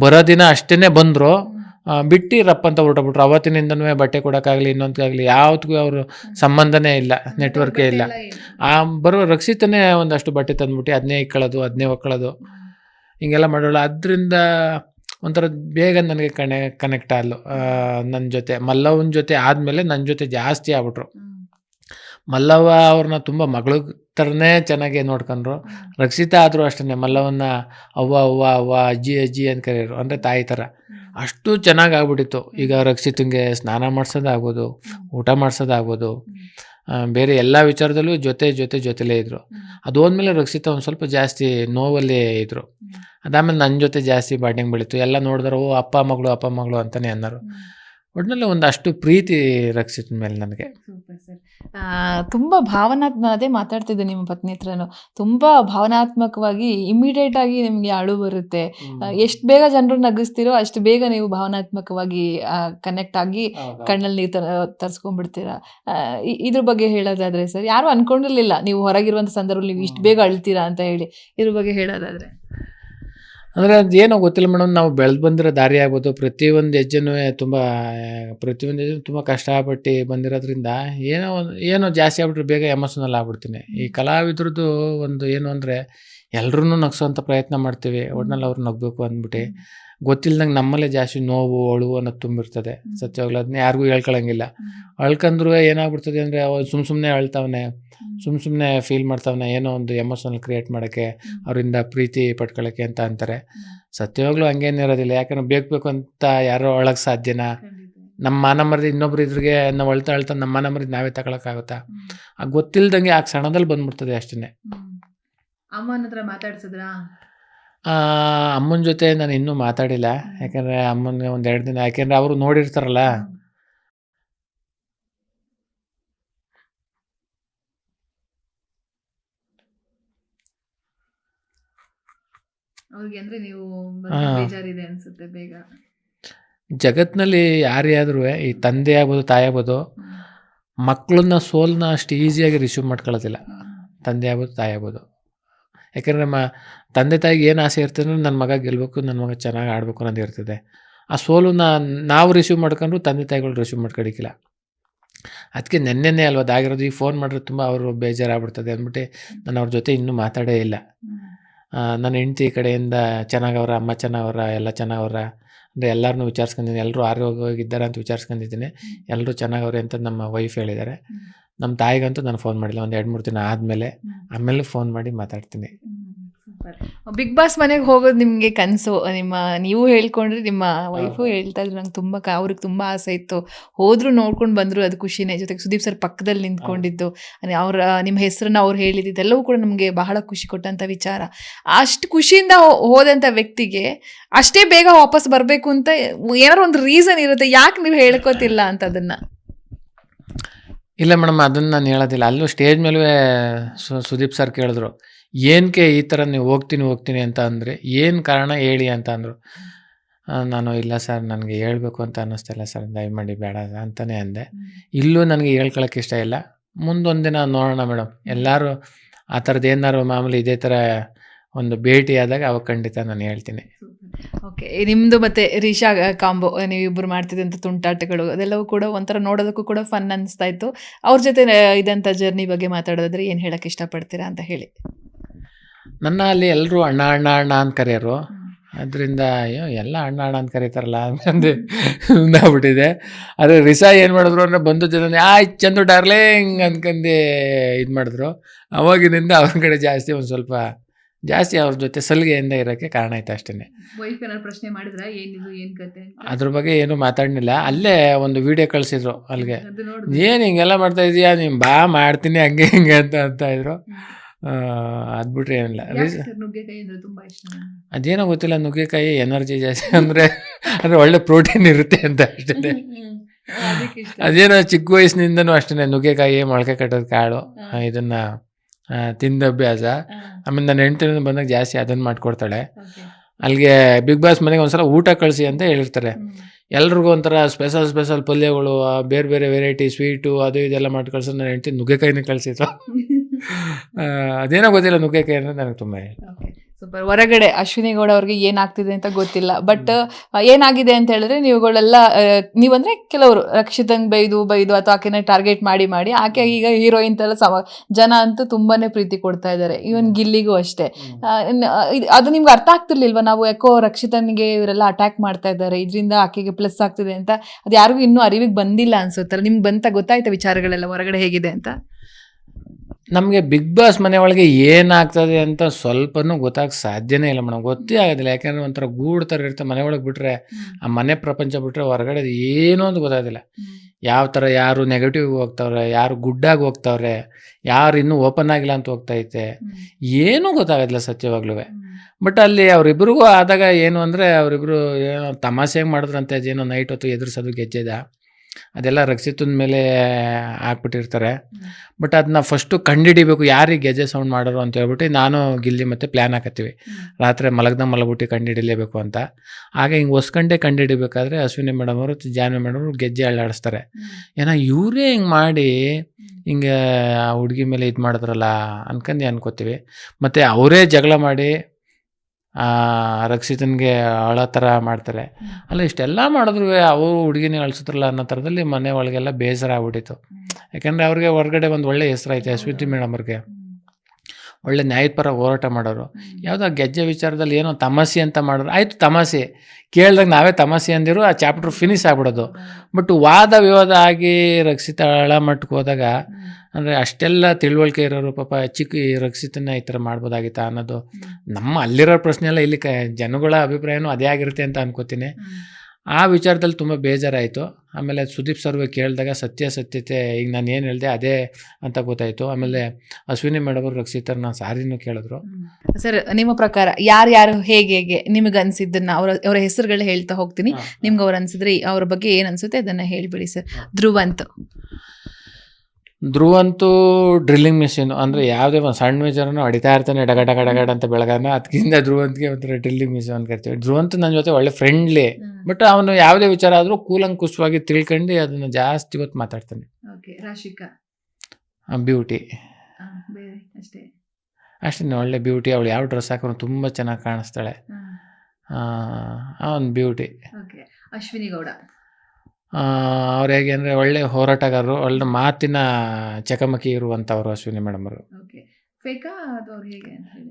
ಬರೋ ದಿನ ಅಷ್ಟೇ ಬಂದರು ಬಿಟ್ಟು ರಪ್ಪ ಅಂತ ಹೊರಟೋಗ್ಬಿಟ್ರು ಅವತ್ತಿನಿಂದನೂ ಬಟ್ಟೆ ಕೊಡೋಕ್ಕಾಗಲಿ ಇನ್ನೊಂದಕ್ಕಾಗಲಿ ಯಾವತ್ತಿಗೂ ಅವರು ಸಂಬಂಧನೇ ಇಲ್ಲ ನೆಟ್ವರ್ಕೇ ಇಲ್ಲ. ಆ ಬರೋ ರಕ್ಷಿತನೇ ಒಂದಷ್ಟು ಬಟ್ಟೆ ತಂದ್ಬಿಟ್ಟು ಅದನ್ನೇ ಇಕ್ಕೊಳ್ಳೋದು ಅದನ್ನೇ ಒಕ್ಕೊಳ್ಳೋದು ಹಿಂಗೆಲ್ಲ ಮಾಡೋಲ್ಲ ಅದರಿಂದ ಒಂಥರ ಬೇಗ ನನಗೆ ಕಣೆ ಕನೆಕ್ಟ್ ಆದ್ಲು. ನನ್ನ ಜೊತೆ ಮಲ್ಲವನ ಜೊತೆ ಆದಮೇಲೆ ನನ್ನ ಜೊತೆ ಜಾಸ್ತಿ ಆಗ್ಬಿಟ್ರು. ಮಲ್ಲವ್ವ ಅವ್ರನ್ನ ತುಂಬ ಮಗಳ ಥರನೇ ಚೆನ್ನಾಗಿ ನೋಡ್ಕೊಂಡ್ರು. ರಕ್ಷಿತಾ ಆದರೂ ಅಷ್ಟೇ ಮಲ್ಲವನ್ನ ಅವ್ವ ಅವ್ವ ಅವ್ವ ಅಜ್ಜಿ ಅಜ್ಜಿ ಅಂತ ಕರೆಯೋರು ಅಂದರೆ ತಾಯಿ ಥರ. ಅಷ್ಟು ಚೆನ್ನಾಗಿ ಆಗ್ಬಿಟ್ಟಿತ್ತು. ಈಗ ರಕ್ಷಿತಂಗೆ ಸ್ನಾನ ಮಾಡ್ಸೋದಾಗ್ಬೋದು ಊಟ ಮಾಡ್ಸೋದಾಗೋದು ಬೇರೆ ಎಲ್ಲ ವಿಚಾರದಲ್ಲೂ ಜೊತೆ ಜೊತೆ ಜೊತೆಲೇ ಇದ್ದರು ಅದು ಹೋದ್ಮೇಲೆ ರಕ್ಷಿತ ಒಂದು ಸ್ವಲ್ಪ ಜಾಸ್ತಿ ನೋವಲ್ಲೇ ಇದ್ದರು ಅದಾದಮೇಲೆ ನನ್ನ ಜೊತೆ ಜಾಸ್ತಿ ಬಾಂಡಿಂಗ್ ಬೆಳೀತು. ಎಲ್ಲ ನೋಡಿದ್ರೆ ಓ ಅಪ್ಪ ಮಗಳು ಅಪ್ಪ ಮಗಳು ಅಂತಲೇ ಅನ್ನೋರು ಒಟ್ಟಿನಲ್ಲಿ ಒಂದಷ್ಟು ಪ್ರೀತಿ ರಕ್ಷಿತ ಮೇಲೆ ನನಗೆ. ಆ, ತುಂಬಾ ಭಾವನಾತ್ಮ ಅದೇ ಮಾತಾಡ್ತಿದ್ದೆ ನಿಮ್ಮ ಪತ್ನಿ ಹತ್ರನು. ತುಂಬಾ ಭಾವನಾತ್ಮಕವಾಗಿ ಇಮಿಡಿಯೇಟ್ ಆಗಿ ನಿಮಗೆ ಅಳು ಬರುತ್ತೆ. ಎಷ್ಟು ಬೇಗ ಜನರು ನಗಿಸ್ತೀರೋ ಅಷ್ಟು ಬೇಗ ನೀವು ಭಾವನಾತ್ಮಕವಾಗಿ ಕನೆಕ್ಟ್ ಆಗಿ ಕಣ್ಣಲ್ಲಿ ನೀರು ತರ ತರ್ಸ್ಕೊಂಡ್ಬಿಡ್ತೀರಾ? ಇದ್ರ ಬಗ್ಗೆ ಹೇಳೋದಾದ್ರೆ ಸರ್ ಯಾರು ಅನ್ಕೊಂಡಿರ್ಲಿಲ್ಲ ನೀವು ಹೊರಗಿರುವಂತ ಸಂದರ್ಭದಲ್ಲಿ ನೀವು ಇಷ್ಟು ಬೇಗ ಅಳ್ತೀರಾ ಅಂತ ಹೇಳಿ. ಇದ್ರ ಬಗ್ಗೆ ಹೇಳೋದಾದ್ರೆ. ಅಂದರೆ ಅದು ಏನೋ ಗೊತ್ತಿಲ್ಲ ಮೇಡಮ್, ನಾವು ಬೆಳೆದು ಬಂದಿರೋ ದಾರಿ ಆಗ್ಬೋದು. ಪ್ರತಿಯೊಂದು ಹೆಜ್ಜೆನೂ ತುಂಬ, ಪ್ರತಿಯೊಂದು ಹೆಜ್ಜೆನೂ ತುಂಬ ಕಷ್ಟಪಟ್ಟು ಬಂದಿರೋದ್ರಿಂದ ಏನೋ ಒಂದು, ಏನೋ ಜಾಸ್ತಿ ಆಗ್ಬಿಟ್ರೆ ಬೇಗ ಎಮೋಷನಲ್ ಆಗ್ಬಿಡ್ತೀನಿ. ಈ ಕಲಾವಿದ್ರದ್ದು ಒಂದು ಏನು ಅಂದರೆ ಎಲ್ರೂ ನಗ್ಸೋಂಥ ಪ್ರಯತ್ನ ಮಾಡ್ತೀವಿ. ಒಟ್ನಲ್ಲಿ ಅವ್ರು ನಗಬೇಕು ಅಂದ್ಬಿಟ್ಟು. ಗೊತ್ತಿಲ್ದಂಗೆ ನಮ್ಮಲ್ಲೇ ಜಾಸ್ತಿ ನೋವು ಅಳು ಅನ್ನೋದು ತುಂಬಿರ್ತದೆ. ಸತ್ಯವಾಗ್ಲು ಅದನ್ನ ಯಾರಿಗೂ ಹೇಳ್ಕೊಳಂಗಿಲ್ಲ. ಅಳ್ಕಂದ್ರು ಏನಾಗ್ಬಿಡ್ತದೆ ಅಂದರೆ ಅವ ಸುಮ್ಮ ಸುಮ್ಮನೆ ಅಳ್ತಾವನೆ ಸುಮ್ಮ ಸುಮ್ಮನೆ ಫೀಲ್ ಮಾಡ್ತಾವನೆ ಏನೋ ಒಂದು ಎಮೋಷನಲ್ ಕ್ರಿಯೇಟ್ ಮಾಡೋಕ್ಕೆ ಅವರಿಂದ ಪ್ರೀತಿ ಪಡ್ಕೊಳ್ಳೋಕ್ಕೆ ಅಂತ ಅಂತಾರೆ. ಸತ್ಯವಾಗ್ಲೂ ಹಂಗೇನಿರೋದಿಲ್ಲ ಯಾಕಂದ್ರೆ ಬೇಕು ಬೇಕು ಅಂತ ಯಾರೋ ಅಳಕ್ಕೆ ಸಾಧ್ಯನಾ? ನಮ್ಮ ಮಾನ ಮರದ ಇನ್ನೊಬ್ರು ಇದ್ರಿಗೆ ನಾವು ಅಳ್ತಾ ಅಳ್ತಾ ನಮ್ಮ ಮಾನ ಮರದ ನಾವೇ ತಗೊಳಕ್ಕಾಗುತ್ತಾ? ಆ ಗೊತ್ತಿಲ್ದಂಗೆ ಆ ಕ್ಷಣದಲ್ಲಿ ಬಂದ್ಬಿಡ್ತದೆ ಅಷ್ಟೇ ಅಮ್ಮನ ಹತ್ರ ಮಾತಾಡ್ಸಿದ್ರಾ? ಅಮ್ಮನ ಜೊತೆ ನಾನು ಇನ್ನೂ ಮಾತಾಡಿಲ್ಲ. ಯಾಕಂದರೆ ಅಮ್ಮನ ಒಂದು ಎರಡು ದಿನ ಯಾಕೆಂದರೆ ಅವರು ನೋಡಿರ್ತಾರಲ್ಲ. ಅವ್ರಿಗೆ ಅಂದ್ರೆ ನೀವು ಹಾ. ಬೇಜಾರಿದೆ ಅನ್ಸುತ್ತೆ ಬೇಗ. ಜಗತ್ತಿನಲ್ಲಿ ಯಾರೇ ಆದ್ರೂ ಈ ತಂದೆ ಆಗ್ಬೋದು ತಾಯಿ ಆಗ್ಬೋದು ಮಕ್ಕಳನ್ನ ಸೋಲ್ನ ಅಷ್ಟು ಈಸಿಯಾಗಿ ರಿಸೀವ್ ಮಾಡ್ಕೊಳ್ಳೋದಿಲ್ಲ ತಂದೆ ಆಗ್ಬೋದು ತಾಯಿ ಆಗ್ಬೋದು. ಯಾಕೆಂದರೆ ನಮ್ಮ ತಂದೆ ತಾಯಿಗೆ ಏನು ಆಸೆ ಇರ್ತದೆ ನನ್ನ ಮಗ ಗೆಲ್ಲಬೇಕು ನನ್ನ ಮಗ ಚೆನ್ನಾಗಿ ಆಡಬೇಕು ಅನ್ನೋದು ಇರ್ತದೆ. ಆ ಸೋಲನ್ನ ನಾವು ರಿಸೀವ್ ಮಾಡ್ಕೊಂಡ್ರು ತಂದೆ ತಾಯಿಗಳು ರಿಸೀವ್ ಮಾಡ್ಕೊಡಿಕ್ಕಿಲ್ಲ ಅದಕ್ಕೆ ನೆನ್ನೆನೇ ಅಲ್ವಾ ಅದಾಗಿರೋದು ಈ ಫೋನ್ ಮಾಡಿದ್ರೆ ತುಂಬ ಅವರು ಬೇಜಾರಾಗ್ಬಿಡ್ತದೆ ಅಂದ್ಬಿಟ್ಟು ನಾನು ಅವ್ರ ಜೊತೆ ಇನ್ನೂ ಮಾತಾಡೇ ಇಲ್ಲ. ನನ್ನ ಹೆಂಡ್ತಿ ಕಡೆಯಿಂದ ಚೆನ್ನಾಗವ್ರ, ಅಮ್ಮ ಚೆನ್ನಾಗವ್ರ, ಎಲ್ಲ ಚೆನ್ನಾಗವ್ರ ಅಂದರೆ ಎಲ್ಲರನ್ನೂ ವಿಚಾರಿಸ್ಕೊಂಡಿದ್ದೀನಿ. ಎಲ್ಲರೂ ಆರೋಗ್ಯವಾಗಿದ್ದಾರೆ ಅಂತ ವಿಚಾರಿಸ್ಕೊಂಡಿದ್ದೀನಿ. ಎಲ್ಲರೂ ಚೆನ್ನಾಗವ್ರೆ ಅಂತ ನಮ್ಮ ವೈಫ್ ಹೇಳಿದ್ದಾರೆ. ನಮ್ಮ ತಾಯಿಗಂತೂ ನಾನು ಫೋನ್ ಮಾಡಿಲ್ಲ ಒಂದು ಎರಡು ಮೂರು ದಿನ ಆದಮೇಲೆ ಆಮೇಲೆ ಫೋನ್ ಮಾಡಿ ಮಾತಾಡ್ತೀನಿ. ಬಿಗ್ ಬಾಸ್ ಮನೆಗೆ ಹೋಗೋದು ನಿಮಗೆ ಕನಸು ನಿಮ್ಮ ನೀವು ಹೇಳ್ಕೊಂಡ್ರೆ ನಿಮ್ಮ ವೈಫು ಹೇಳ್ತಾ ಇದ್ರು ನಂಗೆ ತುಂಬ ಅವ್ರಿಗೆ ತುಂಬ ಆಸೆ ಇತ್ತು. ಹೋದ್ರು ನೋಡ್ಕೊಂಡು ಬಂದ್ರು ಅದು ಖುಷಿನೇ ಜೊತೆಗೆ ಸುದೀಪ್ ಸರ್ ಪಕ್ಕದಲ್ಲಿ ನಿಂತ್ಕೊಂಡಿದ್ದು. ಅವ್ರ ನಿಮ್ಮ ಹೆಸರನ್ನ ಅವ್ರು ಹೇಳಿದ್ದೆಲ್ಲವೂ ಕೂಡ ನಮಗೆ ಬಹಳ ಖುಷಿ ಕೊಟ್ಟಂತ ವಿಚಾರ. ಅಷ್ಟು ಖುಷಿಯಿಂದ ಹೋದಂಥ ವ್ಯಕ್ತಿಗೆ ಅಷ್ಟೇ ಬೇಗ ವಾಪಸ್ ಬರಬೇಕು ಅಂತ ಏನಾದ್ರು ಒಂದು ರೀಸನ್ ಇರುತ್ತೆ ಯಾಕೆ ನೀವು ಹೇಳ್ಕೊತಿಲ್ಲ ಅಂತ ಅದನ್ನ ಇಲ್ಲ ಮೇಡಮ್ ಅದನ್ನು ನಾನು ಹೇಳೋದಿಲ್ಲ. ಅಲ್ಲೂ ಸ್ಟೇಜ್ ಮೇಲೂ ಸು ಸುದೀಪ್ ಸರ್ ಕೇಳಿದ್ರು ಏನಕ್ಕೆ ಈ ಥರ ನೀವು ಹೋಗ್ತೀನಿ ಹೋಗ್ತೀನಿ ಅಂತ ಅಂದರೆ ಏನು ಕಾರಣ ಹೇಳಿ ಅಂತ ಅಂದರು. ನಾನು ಇಲ್ಲ ಸರ್ ನನಗೆ ಹೇಳಬೇಕು ಅಂತ ಅನ್ನಿಸ್ತಿಲ್ಲ ಸರ್ ದಯಮಾಡಿ ಬೇಡ ಅಂತಲೇ ಅಂದೆ. ಇಲ್ಲೂ ನನಗೆ ಹೇಳ್ಕೊಳಕ್ಕೆ ಇಷ್ಟ ಇಲ್ಲ. ಮುಂದೊಂದು ದಿನ ನೋಡೋಣ ಮೇಡಮ್. ಎಲ್ಲರೂ ಆ ಥರದ್ದು ಏನಾರು ಮಾಮೂಲಿ ಇದೇ ಥರ ಒಂದು ಭೇಟಿಯಾದಾಗ ಆದಾಗ ಅವಾಗ ಖಂಡಿತ ನಾನು ಹೇಳ್ತೀನಿ. ಓಕೆ ನಿಮ್ಮದು ಮತ್ತೆ ರಿಷಾ ಕಾಂಬೋ ನೀವಿಬ್ಬರು ಮಾಡ್ತಿದ್ದಂಥ ತುಂಟಾಟಗಳು ಅದೆಲ್ಲವೂ ಕೂಡ ಒಂಥರ ನೋಡೋದಕ್ಕೂ ಕೂಡ ಫನ್ ಅನ್ನಿಸ್ತಾ ಇತ್ತು. ಅವ್ರ ಜೊತೆ ಇದಂಥ ಜರ್ನಿ ಬಗ್ಗೆ ಮಾತಾಡೋದಾದ್ರೆ ಏನು ಹೇಳಕ್ಕೆ ಇಷ್ಟಪಡ್ತೀರಾ ಅಂತ ಹೇಳಿ. ನನ್ನ ಅಲ್ಲಿ ಎಲ್ಲರೂ ಅಣ್ಣ ಅಣ್ಣ ಅಣ್ಣ ಅಂತ ಕರೆಯೋರು. ಅದರಿಂದ ಅಯ್ಯೋ ಎಲ್ಲ ಅಣ್ಣ ಅಣ್ಣ ಅಂತ ಕರೀತಾರಲ್ಲ ಅಂತಂದು ಸುಮ್ಮನಾಗ್ಬಿಟ್ಟಿದೆ ಆದರೆ ರಿಸಾ ಏನು ಮಾಡಿದ್ರು ಅಂದರೆ ಬಂದು ಜನ ಆಯ್ತು ಚಂದು ಡಾರ್ಲಿಂಗ್ ಅನ್ಕಂದು ಇದು ಮಾಡಿದ್ರು ಅವಾಗಿನಿಂದ ಅವ್ರ ಕಡೆ ಜಾಸ್ತಿ ಒಂದು ಸ್ವಲ್ಪ ಜಾಸ್ತಿ ಅವ್ರ ಜೊತೆ ಸಲಿಗೆಯಿಂದ ಇರೋಕ್ಕೆ ಕಾರಣ ಆಯ್ತು ಅಷ್ಟೇ ವೈಫ್ ಏನಾದ್ರು ಪ್ರಶ್ನೆ ಮಾಡಿದ್ರ? ಏನಿದು ಏನ್ ಕತೆ ಅದ್ರ ಬಗ್ಗೆ ಏನು ಮಾತಾಡಲಿಲ್ಲ. ಅಲ್ಲೇ ಒಂದು ವಿಡಿಯೋ ಕಳಿಸಿದ್ರು ಅಲ್ಲಿಗೆ. ಏನು ಹಿಂಗೆಲ್ಲ ಮಾಡ್ತಾ ಇದೀಯಾ? ನೀನು ಬಾ ಮಾಡ್ತೀನಿ ಹಂಗೆ ಹಿಂಗೆ ಅಂತ ಅಂತ ಇದ್ರು. ಅದು ಬಿಟ್ರೆ ಏನಿಲ್ಲ. ಅದೇನೋ ಗೊತ್ತಿಲ್ಲ ನುಗ್ಗೆಕಾಯಿ ಎನರ್ಜಿ ಜಾಸ್ತಿ ಅಂದರೆ ಅಂದರೆ ಒಳ್ಳೆ ಪ್ರೋಟೀನ್ ಇರುತ್ತೆ ಅಂತ ಅಷ್ಟೇ ಅದೇನೋ ಚಿಕ್ಕ ವಯಸ್ಸಿನಿಂದನೂ ಅಷ್ಟೇ ನುಗ್ಗೆಕಾಯಿ ಮೊಳಕೆ ಕಟ್ಟೋದು ಕಾಳು ಇದನ್ನ ತಿಂದ ಅಭ್ಯಾಸ. ಆಮೇಲೆ ನನ್ನ ಹೆಂಡತಿನ ಬಂದಾಗ ಜಾಸ್ತಿ ಅದನ್ನು ಮಾಡಿಕೊಡ್ತಾಳೆ. ಅಲ್ಲಿಗೆ ಬಿಗ್ ಬಾಸ್ ಮನೆಗೆ ಒಂದ್ಸಲ ಊಟ ಕಳಿಸಿ ಅಂತ ಹೇಳಿರ್ತಾರೆ ಎಲ್ರಿಗೂ ಒಂಥರ ಸ್ಪೆಷಲ್ ಸ್ಪೆಷಲ್ ಪಲ್ಯಗಳು ಬೇರೆ ಬೇರೆ ವೆರೈಟಿ ಸ್ವೀಟು ಅದು ಇದೆಲ್ಲ ಮಾಡಿ ಕಳ್ಸೋದು ನನ್ನ ಹೆಂಡತಿ ನುಗ್ಗೆಕಾಯಿನ ಕಳಿಸಿದ್ರು ಅದೇನೋ ಗೊತ್ತಿಲ್ಲ ನುಗ್ಗೆಕಾಯಿ ಅಂದರೆ ನನಗೆ ತುಂಬ ಸೂಪರ್ ಹೊರಗಡೆ ಅಶ್ವಿನಿ ಗೌಡ ಅವ್ರಿಗೆ ಏನಾಗ್ತಿದೆ ಅಂತ ಗೊತ್ತಿಲ್ಲ. ಬಟ್ ಏನಾಗಿದೆ ಅಂತ ಹೇಳಿದ್ರೆ ನೀವುಗಳೆಲ್ಲ ನೀವಂದ್ರೆ ಕೆಲವರು ರಕ್ಷಿತಂಗ್ ಬೈದು ಬೈದು ಅಥವಾ ಆಕೆನ ಟಾರ್ಗೆಟ್ ಮಾಡಿ ಮಾಡಿ ಆಕೆ ಈಗ ಹೀರೋಯಿನ್ ತರ ಸಮ ಜನ ಅಂತೂ ತುಂಬಾನೇ ಪ್ರೀತಿ ಕೊಡ್ತಾ ಇದ್ದಾರೆ. ಇವನ್ ಗಿಲ್ಲಿಗೂ ಅಷ್ಟೇ. ಅದು ನಿಮ್ಗೆ ಅರ್ಥ ಆಗ್ತಿರ್ಲಿಲ್ವಾ? ನಾವು ಯಾಕೋ ರಕ್ಷಿತನ್ಗೆ ಇವರೆಲ್ಲ ಅಟ್ಯಾಕ್ ಮಾಡ್ತಾ ಇದ್ದಾರೆ. ಇದರಿಂದ ಆಕೆಗೆ ಪ್ಲಸ್ ಆಗ್ತಿದೆ ಅಂತ. ಅದು ಯಾರಿಗೂ ಇನ್ನೂ ಅರಿವಿಗೆ ಬಂದಿಲ್ಲ ಅನ್ಸುತ್ತಲ್ಲ. ನಿಮ್ಗೆ ಬಂತ ಗೊತ್ತಾಯ್ತಾ ವಿಚಾರಗಳೆಲ್ಲ ಹೊರಗಡೆ ಹೇಗಿದೆ ಅಂತ? ನಮಗೆ ಬಿಗ್ ಬಾಸ್ ಮನೆ ಒಳಗೆ ಏನಾಗ್ತದೆ ಅಂತ ಸ್ವಲ್ಪನೂ ಗೊತ್ತಾಗ ಸಾಧ್ಯನೇ ಇಲ್ಲ ಮೇಡಮ್. ಗೊತ್ತೇ ಆಗೋದಿಲ್ಲ. ಯಾಕಂದ್ರೆ ಒಂಥರ ಗೂಡು ಥರ ಇರುತ್ತೆ. ಮನೆ ಒಳಗೆ ಬಿಟ್ರೆ ಆ ಮನೆ ಪ್ರಪಂಚ ಬಿಟ್ರೆ ಹೊರಗಡೆ ಏನೂ ಅಂತ ಗೊತ್ತಾಗೋದಿಲ್ಲ. ಯಾವ ಥರ ಯಾರು ನೆಗೆಟಿವ್ ಹೋಗ್ತಾವ್ರೆ ಯಾರು ಗುಡ್ಡಾಗಿ ಹೋಗ್ತಾವ್ರೆ ಯಾರು ಇನ್ನೂ ಓಪನ್ ಆಗಿಲ್ಲ ಅಂತ ಹೋಗ್ತೈತೆ ಏನೂ ಗೊತ್ತಾಗೋದಿಲ್ಲ ಸತ್ಯವಾಗ್ಲೂ ಬಟ್ ಅಲ್ಲಿ ಅವರಿಬ್ರಿಗೂ ಆದಾಗ ಏನು ಅಂದರೆ ಅವರಿಬ್ರು ಏನೋ ತಮಾಷೆಗೆ ಮಾಡಿದ್ರಂತೆ. ಅದೇನೋ ನೈಟ್ ಹೊತ್ತು ಎದುರಿಸೋದು ಗೆಜ್ಜೆದ? ಅದೆಲ್ಲ ರಕ್ಷಿತನ ಮೇಲೆ ಹಾಕ್ಬಿಟ್ಟಿರ್ತಾರೆ. ಬಟ್ ಅದನ್ನ ಫಸ್ಟು ಕಂಡಿಡಿಬೇಕು ಯಾರಿಗೆ ಗೆಜೆ ಸೌಂಡ್ ಮಾಡೋರು ಅಂತ ಹೇಳ್ಬಿಟ್ಟು ನಾನು ಗಿಲ್ಲಿ ಮತ್ತೆ ಪ್ಲ್ಯಾನ್ ಹಾಕತ್ತೀವಿ. ರಾತ್ರಿ ಮಲಗ್ದ ಮಲಗ್ಬಿಟ್ಟು ಕಂಡಿಡಿಲೇಬೇಕು ಅಂತ. ಹಾಗೆ ಹಿಂಗೆ ಹೊಸ್ಕಂಡೆ ಕಂಡಿಡಿಬೇಕಾದ್ರೆ ಅಶ್ವಿನಿ ಮೇಡಮ್ ಅವರು ಜಾನ್ವಿ ಮೇಡಮ್ ಅವರು ಗೆಜ್ಜೆ ಅಳ್ಳಾಡಿಸ್ತಾರೆ. ಏನೋ ಇವರೇ ಹಿಂಗೆ ಮಾಡಿ ಹಿಂಗೆ ಆ ಹುಡುಗಿ ಮೇಲೆ ಇದು ಮಾಡಿದ್ರಲ್ಲ ಅನ್ಕಂಡು ಅನ್ಕೋತೀವಿ. ಮತ್ತು ಅವರೇ ಜಗಳ ಮಾಡಿ ರಕ್ಷಿತನ್ಗೆ ಅಳೋ ಥರ ಮಾಡ್ತಾರೆ. ಅಲ್ಲ ಇಷ್ಟೆಲ್ಲ ಮಾಡಿದ್ರು ಅವರು ಹುಡುಗಿನ ಅಳ್ಸಿದ್ರಲ್ಲ ಅನ್ನೋ ಥರದಲ್ಲಿ ಮನೆ ಒಳಗೆಲ್ಲ ಬೇಸರ ಆಗ್ಬಿಟ್ಟಿತ್ತು ಯಾಕಂದರೆ ಅವ್ರಿಗೆ ಹೊರಗಡೆ ಒಂದು ಒಳ್ಳೆ ಹೆಸರು ಐತೆ ಅಶ್ವಿತಿ ಮೇಡಮ್ ಅವ್ರಿಗೆ. ಒಳ್ಳೆ ನ್ಯಾಯಪರ ಹೋರಾಟ ಮಾಡೋರು. ಯಾವುದೋ ಗೆಜ್ಜೆ ವಿಚಾರದಲ್ಲಿ ಏನೋ ತಮಾಸೆ ಅಂತ ಮಾಡೋರು ಆಯಿತು ತಮಾಸೆ ಕೇಳಿದಾಗ ನಾವೇ ತಮಾಸೆ ಅಂದಿರು ಆ ಚಾಪ್ಟರ್ ಫಿನಿಶ್ ಆಗ್ಬಿಡೋದು. ಬಟ್ ವಾದ ವಿವಾದ ಆಗಿ ರಕ್ಷಿತ ಅಳ ಮಟ್ಟಕ್ಕೆ ಹೋದಾಗ ಅಂದರೆ ಅಷ್ಟೆಲ್ಲ ತಿಳುವಳಿಕೆ ಇರೋರು ಪಾಪ ಚಿಕ್ಕ ಈ ರಕ್ಷಿತನ ಈ ಥರ ಮಾಡ್ಬೋದಾಗಿತ್ತಾ ಅನ್ನೋದು ನಮ್ಮ ಅಲ್ಲಿರೋ ಪ್ರಶ್ನೆ ಎಲ್ಲ ಇಲ್ಲಿ ಕ ಜನಗಳ ಅಭಿಪ್ರಾಯನೂ ಅದೇ ಆಗಿರುತ್ತೆ ಅಂತ ಅನ್ಕೋತೀನಿ. ಆ ವಿಚಾರದಲ್ಲಿ ತುಂಬ ಬೇಜಾರಾಯಿತು. ಆಮೇಲೆ ಸುದೀಪ್ ಸರ್ವೆ ಕೇಳಿದಾಗ ಸತ್ಯ ಸತ್ಯತೆ ಈಗ ನಾನು ಏನು ಹೇಳಿದೆ ಅದೇ ಅಂತ ಗೊತ್ತಾಯಿತು. ಆಮೇಲೆ ಅಶ್ವಿನಿ ಮೇಡಮ್ ಅವರು ರಕ್ಷಿತರನ್ನ ಸಾರಿನೂ ಕೇಳಿದ್ರು. ಸರ್ ನಿಮ್ಮ ಪ್ರಕಾರ ಯಾರ್ಯಾರು ಹೇಗೆ ಹೇಗೆ ನಿಮಗೆ ಅನಿಸಿದ್ದನ್ನ ಅವರ ಅವರ ಹೆಸರುಗಳು ಹೇಳ್ತಾ ಹೋಗ್ತೀನಿ. ನಿಮ್ಗೆ ಅವ್ರು ಅನ್ಸಿದ್ರೆ ಅವ್ರ ಬಗ್ಗೆ ಏನು ಅನಿಸುತ್ತೆ ಅದನ್ನು ಹೇಳಿಬಿಡಿ ಸರ್. ಧ್ರುವಂತ್. ಧ್ರುವಂತೂ ಡ್ರಿಲ್ಲಿಂಗ್ ಮಿಷಿನ್ ಅಂದರೆ ಯಾವುದೇ ಒಂದು ಸಣ್ಣ ಮೇಜರನ್ನು ಹೊಡಿತಾ ಇರ್ತಾನೆ ಡಗ ಡಗ ಡಗಡ ಅಂತ ಬೆಳಗಾನ. ಅದಕ್ಕಿಂತ ಧ್ರುವಂತ್ಗೆ ಒಂಥರ ಡ್ರಿಲ್ಲಿಂಗ್ ಮಿಷಿನ್ ಅಂತ ಕರಿತೀವಿ. ಧ್ರುವಂತ ನನ್ನ ಜೊತೆ ಒಳ್ಳೆ ಫ್ರೆಂಡ್ಲಿ ಬಟ್ ಅವನು ಯಾವುದೇ ವಿಚಾರ ಆದರೂ ಕೂಲಂಕುಷವಾಗಿ ತಿಳ್ಕೊಂಡು ಅದನ್ನು ಜಾಸ್ತಿ ಹೊತ್ತು ಮಾತಾಡ್ತಾನೆ. ಓಕೆ ರಾಶಿಕಾ? ಬ್ಯೂಟಿ ಅಷ್ಟೇ. ಒಳ್ಳೆ ಬ್ಯೂಟಿ ಅವಳು ಯಾವ ಡ್ರೆಸ್ ಹಾಕೊಂಡು ತುಂಬ ಚೆನ್ನಾಗಿ ಕಾಣಿಸ್ತಾಳೆ. ಅವನು ಬ್ಯೂಟಿ ಓಕೆ ಅಶ್ವಿನಿ ಗೌಡ. ಅವ್ರು ಹೇಗೆ ಅಂದರೆ ಒಳ್ಳೆ ಹೋರಾಟಗಾರರು ಒಳ್ಳೆ ಮಾತಿನ ಚಕಮಕಿ ಇರುವಂಥವ್ರು ಅಶ್ವಿನಿ ಮೇಡಮ್ ಅವರು.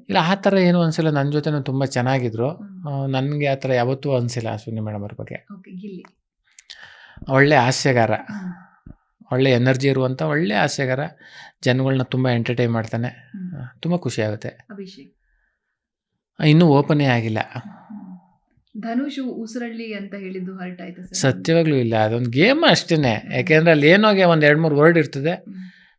ಇಲ್ಲ ಆ ಥರ ಏನು ಅನಿಸಿಲ್ಲ. ನನ್ನ ಜೊತೆನೂ ತುಂಬ ಚೆನ್ನಾಗಿದ್ರು. ನನಗೆ ಆ ಥರ ಯಾವತ್ತೂ ಅನಿಸಿಲ್ಲ ಅಶ್ವಿನಿ ಮೇಡಮ್ ಅವ್ರ ಬಗ್ಗೆ. ಒಳ್ಳೆ ಹಾಸ್ಯಗಾರ. ಒಳ್ಳೆ ಎನರ್ಜಿ ಇರುವಂಥ ಒಳ್ಳೆ ಹಾಸ್ಯಗಾರ. ಜನಗಳನ್ನ ತುಂಬ ಎಂಟರ್ಟೈನ್ ಮಾಡ್ತಾನೆ. ತುಂಬ ಖುಷಿಯಾಗುತ್ತೆ ಇನ್ನೂ ಓಪನೇ ಆಗಿಲ್ಲ. ಧನುಷ್ ಉಸಿರಳ್ಳಿ ಅಂತ ಹೇಳಿದ್ದು ಹರ್ಟ್ ಆಯ್ತು ಸತ್ಯವಾಗ್ಲೂ ಇಲ್ಲ ಅದೊಂದು ಗೇಮ್ ಅಷ್ಟೇ ಯಾಕೆಂದ್ರೆ ಅಲ್ಲಿ ಏನೋಗೆ ಒಂದು ಎರಡು ಮೂರು ವರ್ಡ್ ಇರ್ತದೆ.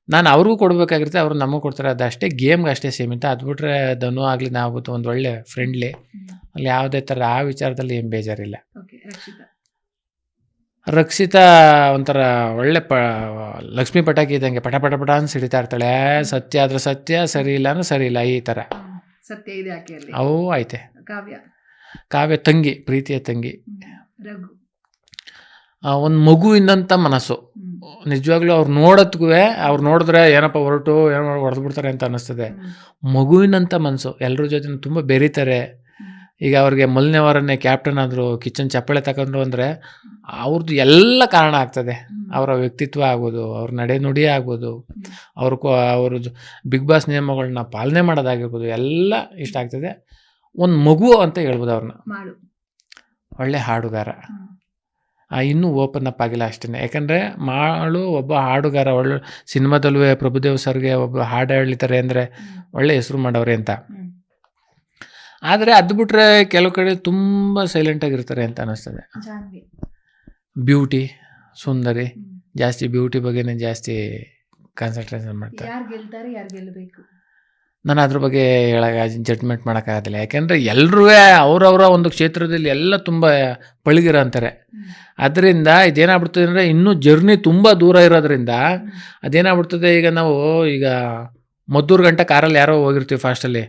ನಾನು ಅವ್ರಿಗೂ ಕೊಡಬೇಕಾಗಿರುತ್ತೆ ಅವ್ರು ನಮಗೂ ಕೊಡ್ತಾರೆ. ಅದಷ್ಟೇ ಗೇಮ್ಗೆ ಅಷ್ಟೇ ಸೀಮಿತ. ಅದು ಬಿಟ್ರೆ ಧನು ಆಗಲಿ ನಾವು ಒಂದು ಒಳ್ಳೆ ಫ್ರೆಂಡ್ಲಿ ಅಲ್ಲಿ ಯಾವುದೇ ಥರ ಆ ವಿಚಾರದಲ್ಲಿ ಏನು ಬೇಜಾರಿಲ್ಲ. ರಕ್ಷಿತಾ. ಒಂಥರ ಒಳ್ಳೆ ಪ ಲಕ್ಷ್ಮೀ ಪಟಾಕಿ ಇದ್ದಂಗೆ ಪಟ ಪಟ ಪಟ ಅಂತ ಸಿಡಿತಾ ಇರ್ತಾಳೆ. ಸತ್ಯ ಆದ್ರೆ ಸತ್ಯ ಸರಿ ಇಲ್ಲ ಅಂದ್ರೆ ಸರಿ ಇಲ್ಲ ಈ ಥರ ಸತ್ಯ ಇದೆ ಅವು ಐತೆ. ಕಾವ್ಯ. ಕಾವ್ಯ ತಂಗಿ ಪ್ರೀತಿಯ ತಂಗಿ. ಒಂದು ಮಗುವಿನಂಥ ಮನಸ್ಸು. ನಿಜವಾಗ್ಲೂ ಅವ್ರು ನೋಡೋದ್ಗೂ ಅವ್ರು ನೋಡಿದ್ರೆ ಏನಪ್ಪ ಹೊರಟು ಏನೋ ಹೊಡೆದು ಬಿಡ್ತಾರೆ ಅಂತ ಅನ್ನಿಸ್ತದೆ. ಮಗುವಿನಂಥ ಮನಸ್ಸು. ಎಲ್ಲರ ಜೊತೆ ತುಂಬ ಬೆರೀತಾರೆ. ಈಗ ಅವ್ರಿಗೆ ಮೊದಲನೇವರನ್ನೇ ಕ್ಯಾಪ್ಟನ್ ಆದರು ಕಿಚನ್ ಚಪ್ಪಳೆ ತಗೊಂಡ್ರು ಅಂದರೆ ಅವ್ರದ್ದು ಎಲ್ಲ ಕಾರಣ ಆಗ್ತದೆ. ಅವರ ವ್ಯಕ್ತಿತ್ವ ಆಗೋದು ಅವ್ರ ನಡೆ ನುಡಿ ಆಗ್ಬೋದು ಅವ್ರ ಅವ್ರ ಅವರು ಬಿಗ್ ಬಾಸ್ ನಿಯಮಗಳನ್ನ ಪಾಲನೆ ಮಾಡೋದಾಗಿರ್ಬೋದು ಎಲ್ಲ ಇಷ್ಟ ಆಗ್ತದೆ. ಒಂದು ಮಗು ಅಂತ ಹೇಳ್ಬೋದು ಅವ್ರನ್ನ. ಒಳ್ಳೆ ಹಾಡುಗಾರ. ಆ, ಇನ್ನೂ ಓಪನ್ ಅಪ್ ಆಗಿಲ್ಲ ಅಷ್ಟೇ ಯಾಕಂದರೆ ಮಾಳು ಒಬ್ಬ ಹಾಡುಗಾರ. ಒಳ್ಳೆ ಸಿನಿಮಾದಲ್ಲೂ ಪ್ರಭುದೇವ್ ಸರ್ಗೆ ಒಬ್ಬ ಹಾಡು ಹೇಳಿತಾರೆ ಅಂದರೆ ಒಳ್ಳೆ ಹೆಸರು ಮಾಡವ್ರೆ ಅಂತ. ಆದರೆ ಅದು ಬಿಟ್ರೆ ಕೆಲವು ಕಡೆ ತುಂಬ ಸೈಲೆಂಟಾಗಿರ್ತಾರೆ ಅಂತ ಅನ್ನಿಸ್ತದೆ ಬ್ಯೂಟಿ ಸುಂದರಿ ಜಾಸ್ತಿ ಬ್ಯೂಟಿ ಬಗ್ಗೆನೇ ಜಾಸ್ತಿ ಕಾನ್ಸಂಟ್ರೇಷನ್ ಮಾಡ್ತಾರೆ ಯಾರು ಗೆಲ್ತಾರೆ ಯಾರು ಗೆಲ್ಲಬೇಕು ನಾನು ಅದ್ರ ಬಗ್ಗೆ ಹೇಳಕ್ಕೆ ಜಡ್ಜ್ಮೆಂಟ್ ಮಾಡೋಕ್ಕಾಗೋದಿಲ್ಲ ಯಾಕೆಂದರೆ ಎಲ್ಲರೂ ಅವರವರ ಒಂದು ಕ್ಷೇತ್ರದಲ್ಲಿ ಎಲ್ಲ ತುಂಬ ಪಳಗಿರ ಅಂತಾರೆ. ಅದರಿಂದ ಇದೇನಾಗ್ಬಿಡ್ತದೆ ಅಂದರೆ ಇನ್ನೂ ಜರ್ನಿ ತುಂಬ ದೂರ ಇರೋದ್ರಿಂದ ಅದೇನಾಗ್ಬಿಡ್ತದೆ ಈಗ ನಾವು ಈಗ ಮದ್ದೂರು ಗಂಟೆ ಕಾರಲ್ಲಿ ಯಾರೋ ಹೋಗಿರ್ತೀವಿ ಫಾಸ್ಟಲ್ಲಿ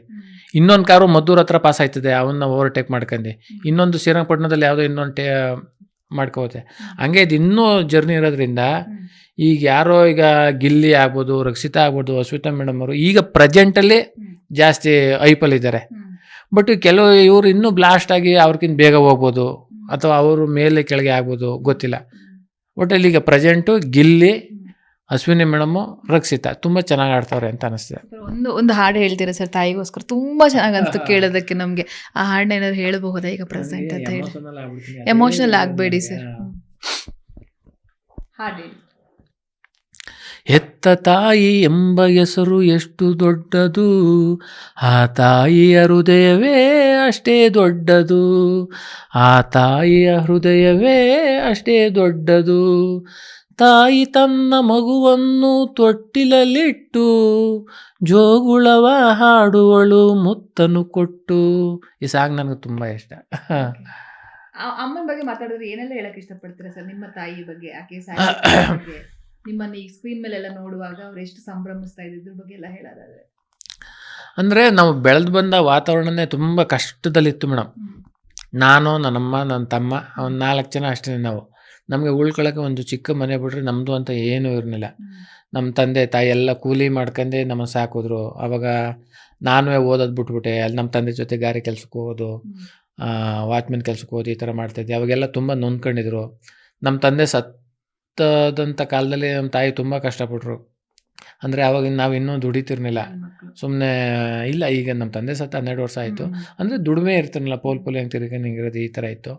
ಇನ್ನೊಂದು ಕಾರು ಮದ್ದೂರು ಹತ್ರ ಪಾಸ್ ಆಯ್ತದೆ, ಅವನ್ನ ಓವರ್ಟೇಕ್ ಮಾಡ್ಕೊಂಡು. ಇನ್ನೊಂದು ಶ್ರೀರಂಗಪಟ್ಟಣದಲ್ಲಿ ಯಾವುದೋ ಇನ್ನೊಂದು ಟೇ ಮಾಡ್ಕೋತೆ. ಹಂಗೆ ಇದು ಇನ್ನೂ ಜರ್ನಿ ಇರೋದ್ರಿಂದ ಈಗ ಯಾರೋ ಈಗ ಗಿಲ್ಲಿ ಆಗ್ಬೋದು ರಕ್ಷಿತಾ ಆಗ್ಬೋದು ಅಶ್ವಿತಾ ಮೇಡಮ್ ಅವರು ಈಗ ಪ್ರೆಸೆಂಟಲ್ಲಿ ಜಾಸ್ತಿ ಐಪಲ್ ಇದ್ದಾರೆ ಬಟ್ ಕೆಲವು ಇವರು ಇನ್ನೂ ಬ್ಲಾಸ್ಟ್ ಆಗಿ ಅವ್ರಿಗಿಂತ ಬೇಗ ಹೋಗ್ಬೋದು ಅಥವಾ ಅವರು ಮೇಲೆ ಕೆಳಗೆ ಆಗ್ಬೋದು ಗೊತ್ತಿಲ್ಲ. ಒಟ್ಟಲ್ಲಿ ಈಗ ಪ್ರೆಸೆಂಟು ಗಿಲ್ಲಿ ಅಶ್ವಿನಿ ಮೇಡಮು ರಕ್ಷಿತಾ ತುಂಬ ಚೆನ್ನಾಗಿ ಆಡ್ತಾವ್ರೆ ಅಂತ ಅನಿಸ್ತದೆ. ಒಂದು ಒಂದು ಹಾಡು ಹೇಳ್ತೀರಾ ಸರ್ ತಾಯಿಗೋಸ್ಕರ? ತುಂಬಾ ಚೆನ್ನಾಗಿ ಅನ್ಸ್ತು ಕೇಳೋದಕ್ಕೆ ನಮಗೆ. ಆ ಹಾಡನ್ನ ಏನಾದ್ರು ಹೇಳಬಹುದಾ ಈಗ ಪ್ರೆಸೆಂಟ್ ಅಂತ ಹೇಳಿ? ಎಮೋಷನಲ್ ಆಗಬೇಡಿ ಸರ್. ಹಾಡು ಹೆತ್ತ ತಾಯಿ ಎಂಬ ಹೆಸರು ಎಷ್ಟು ದೊಡ್ಡದು? ಆ ತಾಯಿಯ ಹೃದಯವೇ ಅಷ್ಟೇ ದೊಡ್ಡದು. ಆ ತಾಯಿಯ ಹೃದಯವೇ ಅಷ್ಟೇ ದೊಡ್ಡದು. ತಾಯಿ ತನ್ನ ಮಗುವನ್ನು ತೊಟ್ಟಿಲಲ್ಲಿಟ್ಟು, ಜೋಗುಳವ ಹಾಡುವಳು ಮುತ್ತನು ಕೊಟ್ಟು. ಈ ಸಾಂಗ್ ನನಗೆ ತುಂಬ ಇಷ್ಟ. ಅಮ್ಮನ ಬಗ್ಗೆ ಮಾತಾಡಿದ್ರೆ ಏನೆಲ್ಲ ಹೇಳಕ್ ಇಷ್ಟಪಡ್ತೀರಾ ಸರ್? ನಿಮ್ಮ ತಾಯಿ ಬಗ್ಗೆ, ಆಕೆ ನಿಮ್ಮನ್ನ ಈ ಸ್ಕ್ರೀನ್ ಮೇಲೆಲ್ಲ ನೋಡುವಾಗ ಅವ್ರು ಎಷ್ಟು ಸಂಭ್ರಮಿಸ್ತಾ ಇದ್ರ ಬಗ್ಗೆ ಎಲ್ಲ ಹೇಳೋದಾದ್ರೆ. ಅಂದರೆ ನಾವು ಬೆಳೆದು ಬಂದ ವಾತಾವರಣನೇ ತುಂಬ ಕಷ್ಟದಲ್ಲಿತ್ತು ಮೇಡಮ್. ನಾನು ನನ್ನಮ್ಮ ನನ್ನ ತಮ್ಮ ಒಂದು ನಾಲ್ಕು ಜನ ಅಷ್ಟೇ ನಾವು. ನಮಗೆ ಉಳ್ಕೊಳ್ಳೋಕೆ ಒಂದು ಚಿಕ್ಕ ಮನೆ ಬಿಟ್ರೆ ನಮ್ಮದು ಅಂತ ಏನೂ ಇರಲಿಲ್ಲ. ನಮ್ಮ ತಂದೆ ತಾಯಿ ಎಲ್ಲ ಕೂಲಿ ಮಾಡ್ಕೊಂಡೆ ನಮ್ಮ ಸಾಕಿದ್ರು. ಅವಾಗ ನಾನೇ ಓದೋದು ಬಿಟ್ಬಿಟ್ಟೆ. ಅಲ್ಲಿ ನಮ್ಮ ತಂದೆ ಜೊತೆ ಗಾರೆ ಕೆಲ್ಸಕ್ಕೆ ಹೋಗೋದು ವಾಚ್ಮೆನ್ ಕೆಲ್ಸಕ್ಕೆ ಹೋಗೋದು ಈ ಥರ ಮಾಡ್ತಾಯಿದ್ದೆ ಅವಾಗೆಲ್ಲ ತುಂಬ ನೊಂದ್ಕೊಂಡಿದ್ರು. ನಮ್ಮ ತಂದೆ ಸತ್ತದಂಥ ಕಾಲದಲ್ಲಿ ನಮ್ಮ ತಾಯಿ ತುಂಬ ಕಷ್ಟಪಟ್ಟರು ಅಂದರೆ ಅವಾಗ ನಾವು ಇನ್ನೂ ದುಡಿತಿರ್ನಿಲ್ಲ ಸುಮ್ಮನೆ ಇಲ್ಲ ಈಗ ನಮ್ಮ ತಂದೆ ಸತ್ತ ಹನ್ನೆರಡು ವರ್ಷ ಆಯಿತು. ಅಂದರೆ ದುಡಿಮೆ ಇರ್ತಿರ್ನಿಲ್ಲ ಪೋಲ್ ಪೋಲ್ ಹೆಂಗೆ ತಿರ್ಕೊಂಡು ಇರೋದು ಈ ಥರ ಇತ್ತು.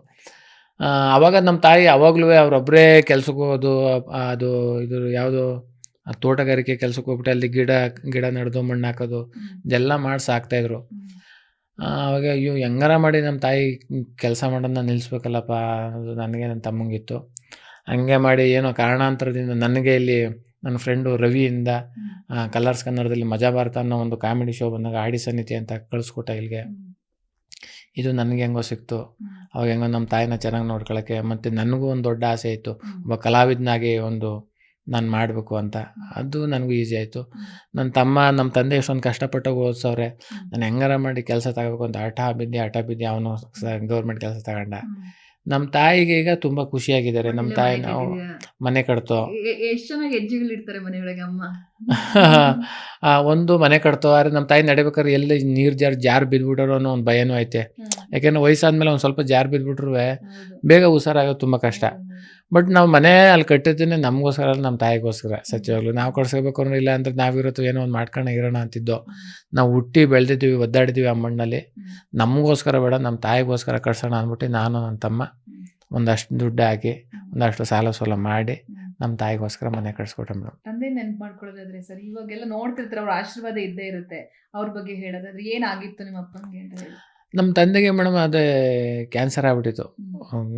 ಅವಾಗ ನಮ್ಮ ತಾಯಿ ಅವಾಗಲೂ ಅವರೊಬ್ಬರೇ ಕೆಲ್ಸಕ್ಕೆ ಹೋಗೋದು ಅದು ಇದು ಯಾವುದು ತೋಟಗಾರಿಕೆ ಕೆಲ್ಸಕ್ಕೆ ಹೋಗ್ಬಿಟ್ಟು ಅಲ್ಲಿ ಗಿಡ ಗಿಡ ನೆಡ್ದು ಮಣ್ಣು ಹಾಕೋದು ಇದೆಲ್ಲ ಮಾಡಿ ಸಾಕ್ತಾಯಿದ್ರು ಅವಾಗ ಇವು ಹೆಂಗಾರ ಮಾಡಿ ನಮ್ಮ ತಾಯಿ ಕೆಲಸ ಮಾಡೋದನ್ನ ನಿಲ್ಲಿಸ್ಬೇಕಲ್ಲಪ್ಪ ಅದು ನನಗೆ ನನ್ನ ತಮ್ಮಂಗಿತ್ತು. ಹಂಗೆ ಮಾಡಿ ಏನೋ ಕಾರಣಾಂತರದಿಂದ ನನಗೆ ಇಲ್ಲಿ ನನ್ನ ಫ್ರೆಂಡು ರವಿಯಿಂದ ಕಲರ್ಸ್ ಕನ್ನಡದಲ್ಲಿ ಮಜಾ ಭಾರತ ಅನ್ನೋ ಒಂದು ಕಾಮಿಡಿ ಶೋ ಬಂದಾಗ ಆಡಿ ಸನ್ನಿತಿ ಅಂತ ಕಳಿಸ್ಕೊಟ್ಟ ಇಲ್ಲಿಗೆ. ಇದು ನನಗೆ ಹೆಂಗೋ ಸಿಕ್ತು. ಅವಾಗ ಹೆಂಗೋ ನಮ್ಮ ತಾಯಿನ ಚೆನ್ನಾಗಿ ನೋಡ್ಕೊಳ್ಳೋಕ್ಕೆ ಮತ್ತು ನನಗೂ ಒಂದು ದೊಡ್ಡ ಆಸೆ ಇತ್ತು. ಒಬ್ಬ ಕಲಾವಿದನಾಗಿ ಒಂದು ನಾನು ಮಾಡಬೇಕು ಅಂತ. ಅದು ನನಗೂ ಈಸಿ ಆಯಿತು. ನನ್ನ ತಮ್ಮ ನಮ್ಮ ತಂದೆ ಎಷ್ಟೊಂದು ಕಷ್ಟಪಟ್ಟು ಓದಿಸವ್ರೆ. ನಾನು ಹೆಂಗಾರ ಮಾಡಿ ಕೆಲಸ ತಗೋಬೇಕು ಅಂತ ಹಠ ಬಿದ್ದೆ ಹಠ ಬಿದ್ದೆ ಅವನು ಗೌರ್ಮೆಂಟ್ ಕೆಲಸ ತಗೊಂಡ. ನಮ್ಮ ತಾಯಿಗೆ ಈಗ ತುಂಬಾ ಖುಷಿಯಾಗಿದ್ದಾರೆ. ನಮ್ಮ ತಾಯಿ ನಾವು ಮನೆ ಕಟ್ತೋ. ಎಷ್ಟು ಚೆನ್ನಾಗಿ ಹೆಜ್ಜೆಗಳು ಇಡ್ತಾರೆ ಮನೆಯೊಳಗೆ ಅಮ್ಮ? ಒಂದು ಮನೆ ಕಟ್ತೋ ಆದ್ರೆ ನಮ್ಮ ತಾಯಿ ನಡಿಬೇಕಾದ್ರೆ ಎಲ್ಲಿ ನೀರು ಜಾರ್ ಜಾರ್ ಬಿದ್ಬಿಡೋರು ಅನ್ನೋ ಒಂದು ಭಯನೂ ಐತೆ. ಯಾಕೆಂದ್ರೆ ವಯಸ್ಸಾದ್ಮೇಲೆ ಒಂದು ಸ್ವಲ್ಪ ಜಾರ್ ಬಿದ್ಬಿಟ್ರು ಬೇಗ ಹುಷಾರಾಗೋದು ತುಂಬ ಕಷ್ಟ. ಬಟ್ ನಾವು ಮನೆ ಅಲ್ಲಿ ಕಟ್ಟಿದ್ದೇನೆ ನಮಗೋಸ್ಕರ ಅಲ್ಲ ನಮ್ಮ ತಾಯಿಗೋಸ್ಕರ. ಸತ್ಯವಾಗ್ಲು ನಾವು ಕಳ್ಸ್ಕೋಬೇಕು ಅಂದ್ರೆ ಇಲ್ಲ ಅಂದರೆ ನಾವಿರತ್ತು ಏನೋ ಒಂದು ಮಾಡ್ಕೊಂಡು ಇರೋಣ ಅಂತಿದ್ದೋ. ನಾವು ಹುಟ್ಟಿ ಬೆಳೆದಿದ್ದೀವಿ, ಒದ್ದಾಡಿದ್ದೀವಿ ಆ ಮಣ್ಣಲ್ಲಿ. ನಮಗೋಸ್ಕರ ಬೇಡ ನಮ್ಮ ತಾಯಿಗೋಸ್ಕರ ಕಟ್ಸೋಣ ಅಂದ್ಬಿಟ್ಟು ನಾನು ನನ್ನ ತಮ್ಮ ಒಂದಷ್ಟು ದುಡ್ಡು ಹಾಕಿ, ಒಂದಷ್ಟು ಸಾಲ ಸೋಲ ಮಾಡಿ ನಮ್ಮ ತಾಯಿಗೋಸ್ಕರ ಮನೆ ಕಟ್ಸ್ಕೊಟ್ರೆ ಮೇಡಮ್ ತಂದೆ ನೆನ್ಪು ಮಾಡ್ಕೊಳ್ಳೋದಾದ್ರೆ ಸರ್, ಇವಾಗೆಲ್ಲ ನೋಡ್ತಿರ್ತಾರೆ, ಅವ್ರ ಆಶೀರ್ವಾದ ಇದ್ದೇ ಇರುತ್ತೆ. ಅವ್ರ ಬಗ್ಗೆ ಹೇಳೋದಾದ್ರೆ ಏನಾಗಿತ್ತು ನಿಮ್ಮ ಅಪ್ಪನಿಗೆ ಅಂತ ಹೇಳಿ. ನಮ್ಮ ತಂದೆಗೆ ಮೇಡಮ್ ಅದೇ ಕ್ಯಾನ್ಸರ್ ಆಗ್ಬಿಟ್ಟಿತ್ತು.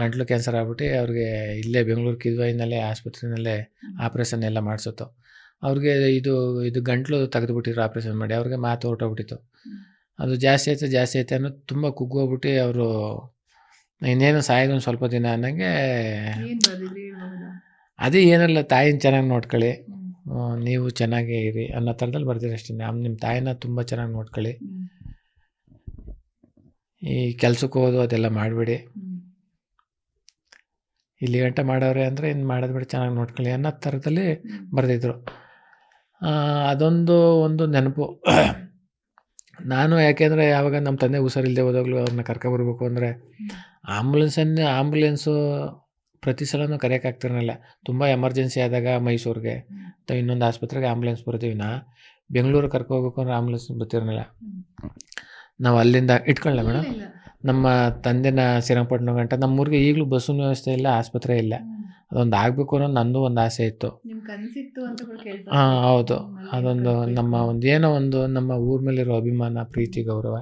ಗಂಟ್ಲು ಕ್ಯಾನ್ಸರ್ ಆಗ್ಬಿಟ್ಟು ಅವ್ರಿಗೆ ಇಲ್ಲೇ ಬೆಂಗಳೂರು ಕಿದ್ವಾಯಿನಲ್ಲೇ ಆಸ್ಪತ್ರೆಯಲ್ಲೇ ಆಪ್ರೇಷನ್ ಎಲ್ಲ ಮಾಡಿಸುತ್ತು ಅವ್ರಿಗೆ ಇದು ಇದು ಗಂಟ್ಲು ತೆಗೆದುಬಿಟ್ಟಿದ್ರು ಆಪ್ರೇಷನ್ ಮಾಡಿ ಅವ್ರಿಗೆ ಮಾತು ಹೊರಟೋಗ್ಬಿಟ್ಟಿತ್ತು. ಅದು ಜಾಸ್ತಿ ಆಯ್ತು ಜಾಸ್ತಿ ಆಯ್ತು ಅನ್ನೋದು ತುಂಬ ಕುಗ್ಗೋಗ್ಬಿಟ್ಟು ಅವರು ಇನ್ನೇನು ಸಾಯೋದು ಸ್ವಲ್ಪ ದಿನ ಅನ್ನಂಗೆ ಅದೇ ಏನಲ್ಲ ತಾಯಿನ ಚೆನ್ನಾಗಿ ನೋಡ್ಕೊಳ್ಳಿ. ನೀವು ಚೆನ್ನಾಗೇ ಇರಿ ಅನ್ನೋ ಥರದಲ್ಲಿ ಬರ್ತೀರಿ ಅಷ್ಟೇ. ನಿಮ್ಮ ತಾಯಿನ ತುಂಬ ಚೆನ್ನಾಗಿ ನೋಡ್ಕೊಳ್ಳಿ. ಈ ಕೆಲ್ಸಕ್ಕೆ ಹೋದು ಅದೆಲ್ಲ ಮಾಡಬೇಡಿ. ಇಲ್ಲಿ ಗಂಟೆ ಮಾಡೋರೆ ಅಂದರೆ ಇನ್ನು ಮಾಡೋದು ಬಿಡಿ ಚೆನ್ನಾಗಿ ನೋಡ್ಕೊಳ್ಳಿ ಅನ್ನೋ ಥರದಲ್ಲಿ ಬರೆದಿದ್ರು. ಅದೊಂದು ಒಂದು ನೆನಪು. ನಾನು ಯಾಕೆಂದರೆ ಯಾವಾಗ ನಮ್ಮ ತಂದೆ ಹುಷಾರಿಲ್ಲದೆ ಹೋದಾಗಲೂ ಅವ್ರನ್ನ ಕರ್ಕೊಬರ್ಬೇಕು ಅಂದರೆ ಆಂಬುಲೆನ್ಸನ್ನು ಆಂಬುಲೆನ್ಸು ಪ್ರತಿ ಸಲನೂ ಕರೆಯೋಕ್ಕಾಗ್ತಿರಲಿಲ್ಲ ತುಂಬ ಎಮರ್ಜೆನ್ಸಿ ಆದಾಗ ಮೈಸೂರಿಗೆ ಅಥವಾ ಇನ್ನೊಂದು ಆಸ್ಪತ್ರೆಗೆ ಆಂಬುಲೆನ್ಸ್ ಬರ್ತೀವಿ ನಾ. ಬೆಂಗಳೂರು ಕರ್ಕೋಬೇಕು ಅಂದರೆ ಆಂಬುಲೆನ್ಸ್ ಬರ್ತಿರಲಿಲ್ಲ. ನಾವು ಅಲ್ಲಿಂದ ಇಟ್ಕೊಳ್ಳ ಮೇಡಮ್ ನಮ್ಮ ತಂದೆನ ಶ್ರೀರಂಗಪಟ್ಟಣ ಗಂಟ ನಮ್ಮೂರಿಗೆ ಈಗಲೂ ಬಸ್ಸಿನ ವ್ಯವಸ್ಥೆ ಇಲ್ಲ ಆಸ್ಪತ್ರೆ ಇಲ್ಲ. ಅದೊಂದು ಆಗಬೇಕು ಅನ್ನೋ ನಂದು ಒಂದು ಆಸೆ ಇತ್ತು. ಹಾಂ ಹೌದು. ಅದೊಂದು ನಮ್ಮ ಒಂದು ಏನೋ ಒಂದು ನಮ್ಮ ಊರ ಮೇಲಿರೋ ಅಭಿಮಾನ ಪ್ರೀತಿ ಗೌರವ.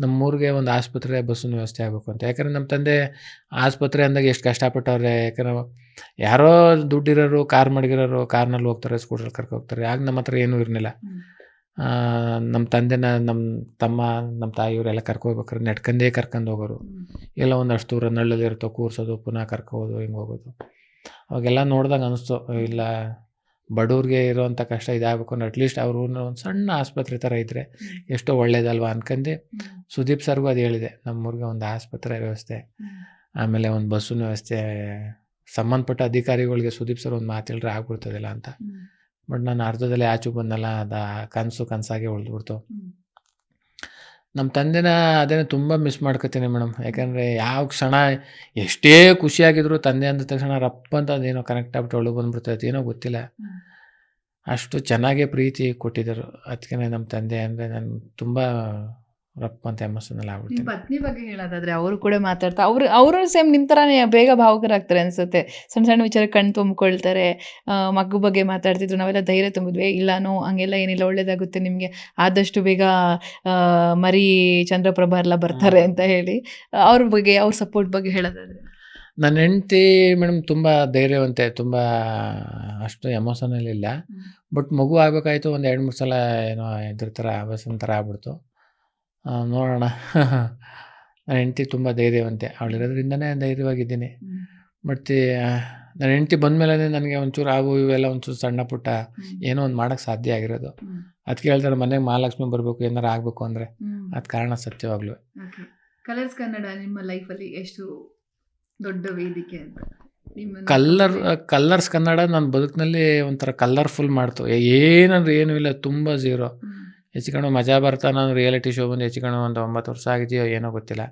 ನಮ್ಮೂರಿಗೆ ಒಂದು ಆಸ್ಪತ್ರೆ ಬಸ್ಸಿನ ವ್ಯವಸ್ಥೆ ಆಗಬೇಕು ಅಂತ. ಯಾಕಂದರೆ ನಮ್ಮ ತಂದೆ ಆಸ್ಪತ್ರೆ ಅಂದಾಗ ಎಷ್ಟು ಕಷ್ಟಪಟ್ಟವ್ರೆ. ಯಾಕಂದ್ರೆ ಯಾರೋ ದುಡ್ಡಿರೋರು ಕಾರ್ ಮಡಗಿರೋರು ಕಾರ್ನಲ್ಲಿ ಹೋಗ್ತಾರೆ ಸ್ಕೂಟ್ರಲ್ಲಿ ಕರ್ಕೊ ಹೋಗ್ತಾರೆ. ಆಗ ನಮ್ಮ ಹತ್ರ ಏನೂ ಇರಲಿಲ್ಲ. ನಮ್ಮ ತಂದೆನ ನಮ್ಮ ತಮ್ಮ ನಮ್ಮ ತಾಯಿ ಇವರೆಲ್ಲ ಕರ್ಕೋಬೇಕಾದ್ರೆ ನೆಟ್ಕಂದೇ ಕರ್ಕೊಂಡು ಹೋಗೋರು. ಎಲ್ಲ ಒಂದಷ್ಟು ದೂರ ನಳ್ಳಲ್ಲಿರ್ತೋ ಕೂರಿಸೋದು, ಪುನಃ ಕರ್ಕೋದು ಹಿಂಗೆ ಹೋಗೋದು ಅವಾಗೆಲ್ಲ ನೋಡ್ದಾಗ ಅನಿಸ್ತು, ಇಲ್ಲ ಬಡವ್ರಿಗೆ ಇರೋವಂಥ ಕಷ್ಟ ಇದಾಗಬೇಕು ಅಂದ್ರೆ ಅಟ್ಲೀಸ್ಟ್ ಅವ್ರ ಒಂದು ಸಣ್ಣ ಆಸ್ಪತ್ರೆ ಥರ ಇದ್ದರೆ. ಎಷ್ಟೋ ಒಳ್ಳೇದಲ್ವಾ ಅನ್ಕಂಡು ಸುದೀಪ್ ಸರ್ಗೂ ಅದು ಹೇಳಿದೆ, ನಮ್ಮೂರಿಗೆ ಒಂದು ಆಸ್ಪತ್ರೆ ವ್ಯವಸ್ಥೆ, ಆಮೇಲೆ ಒಂದು ಬಸ್ಸಿನ ವ್ಯವಸ್ಥೆ, ಸಂಬಂಧಪಟ್ಟ ಅಧಿಕಾರಿಗಳಿಗೆ ಸುದೀಪ್ ಸರ್ ಒಂದು ಮಾತು ಹೇಳಿದ್ರೆ ಆಗ್ಬಿಡ್ತದಿಲ್ಲ ಅಂತ. ಬಟ್ ನಾನು ಅರ್ಧದಲ್ಲಿ ಆಚೆ ಬಂದಲ್ಲ ಅದು ಕನಸು ಕನಸಾಗೆ ಉಳಿದ್ಬಿಡ್ತು. ನಮ್ಮ ತಂದೆನ ಅದೇನೋ ತುಂಬ ಮಿಸ್ ಮಾಡ್ಕೊತೀನಿ ಮೇಡಮ್ ಯಾಕಂದರೆ ಯಾವ ಕ್ಷಣ ಎಷ್ಟೇ ಖುಷಿಯಾಗಿದ್ರು ತಂದೆ ಅಂದ ತಕ್ಷಣ ರಪ್ಪ ಅಂತ ಅದೇನೋ ಕನೆಕ್ಟ್ ಆಗ್ಬಿಟ್ಟು ಒಳಗೆ ಬಂದ್ಬಿಡ್ತೈತೆ ಏನೋ ಗೊತ್ತಿಲ್ಲ. ಅಷ್ಟು ಚೆನ್ನಾಗೇ ಪ್ರೀತಿ ಕೊಟ್ಟಿದ್ದರು. ಅದಕ್ಕೆ ನಮ್ಮ ತಂದೆ ಅಂದರೆ ನಾನು ತುಂಬ ರಪ್ಪ ಅಂತ ಎಮೋಷನಲ್ ಆಗ್ಬಿಡ್ತೀನಿ. ಪತ್ನಿ ಬಗ್ಗೆ ಹೇಳೋದಾದ್ರೆ ಅವರು ಕೂಡ ಮಾತಾಡ್ತಾ ಅವ್ರು ಅವರು ಸೇಮ್ ನಿಮ್ಮ ತರಾನೇ ಬೇಗ ಭಾವುಕರಾಗ್ತಾರೆ ಅನ್ಸುತ್ತೆ. ಸಣ್ಣ ಸಣ್ಣ ವಿಚಾರ ಕಣ್ ತುಂಬಿಕೊಳ್ತಾರೆ ಮಗು ಬಗ್ಗೆ ಮಾತಾಡ್ತಿದ್ರು ನಾವೆಲ್ಲ ಧೈರ್ಯ ತುಂಬಿದ್ವಿ ಇಲ್ಲಾನೋ ಹಂಗೆಲ್ಲ ಏನಿಲ್ಲ ಒಳ್ಳೇದಾಗುತ್ತೆ ನಿಮ್ಗೆ. ಆದಷ್ಟು ಬೇಗ ಮರಿ ಚಂದ್ರಪ್ರಭಾ ಎಲ್ಲ ಬರ್ತಾರೆ ಅಂತ ಹೇಳಿ ಅವ್ರ ಬಗ್ಗೆ ಅವ್ರ ಸಪೋರ್ಟ್ ಬಗ್ಗೆ ಹೇಳೋದಾದ್ರೆ. ನನ್ನ ಹೆಂಡ್ತಿ ಮೇಡಮ್ ತುಂಬ ಧೈರ್ಯವಂತೆ ತುಂಬ ಅಷ್ಟು ಎಮೋಷನಲ್ ಇಲ್ಲ. ಬಟ್ ಮಗು ಆಗಬೇಕಾಯ್ತು ಒಂದು ಎರಡು ಮೂರು ಸಲ ಏನೋ ಇದ್ರ ಥರ ವ್ಯಸನ ಥರ ಆಗ್ಬಿಡ್ತು. ಆ, ನೋಡೋಣ. ನನ್ನ ಹೆಂಡತಿ ತುಂಬ ಧೈರ್ಯವಂತೆ. ಅವಳಿರೋದ್ರಿಂದನೇ ಧೈರ್ಯವಾಗಿದ್ದೀನಿ. ಮತ್ತು ನನ್ನ ಹೆಂಡ್ತಿ ಬಂದಮೇಲೆ ನನಗೆ ಒಂಚೂರು ಅವು ಇವೆಲ್ಲ ಒಂಚೂರು ಸಣ್ಣ ಪುಟ್ಟ ಏನೋ ಒಂದು ಮಾಡೋಕ್ಕೆ ಸಾಧ್ಯ ಆಗಿರೋದು. ಅದಕ್ಕೆ ಹೇಳ್ತಾರೆ ಮನೆಗೆ ಮಹಾಲಕ್ಷ್ಮಿ ಬರಬೇಕು ಏನಾರು ಆಗಬೇಕು ಅಂದರೆ ಅದು ಕಾರಣ ಸತ್ಯವಾಗ್ಲೂ. ಕಲರ್ಸ್ ಕನ್ನಡ ನಿಮ್ಮ ಲೈಫಲ್ಲಿ ಎಷ್ಟು ದೊಡ್ಡ ವೇದಿಕೆ ಅಂತ? ಕಲ್ಲರ್ ಕಲ್ಲರ್ಸ್ ಕನ್ನಡ ನನ್ನ ಬದುಕಿನಲ್ಲಿ ಒಂಥರ ಕಲರ್ಫುಲ್ ಮಾಡ್ತು. ಏನಂದ್ರೆ ಏನೂ ಇಲ್ಲ ತುಂಬ ಝೀರೋ ಹೆಚ್ಚು ಮಜಾ ಬರ್ತಾ ನಾನು ರಿಯಾಲಿಟಿ ಶೋ ಬಂದು ಹೆಚ್ಚು ಒಂದು ಒಂಬತ್ತು ವರ್ಷ ಆಗಿದೆಯೋ ಏನೋ ಗೊತ್ತಿಲ್ಲ.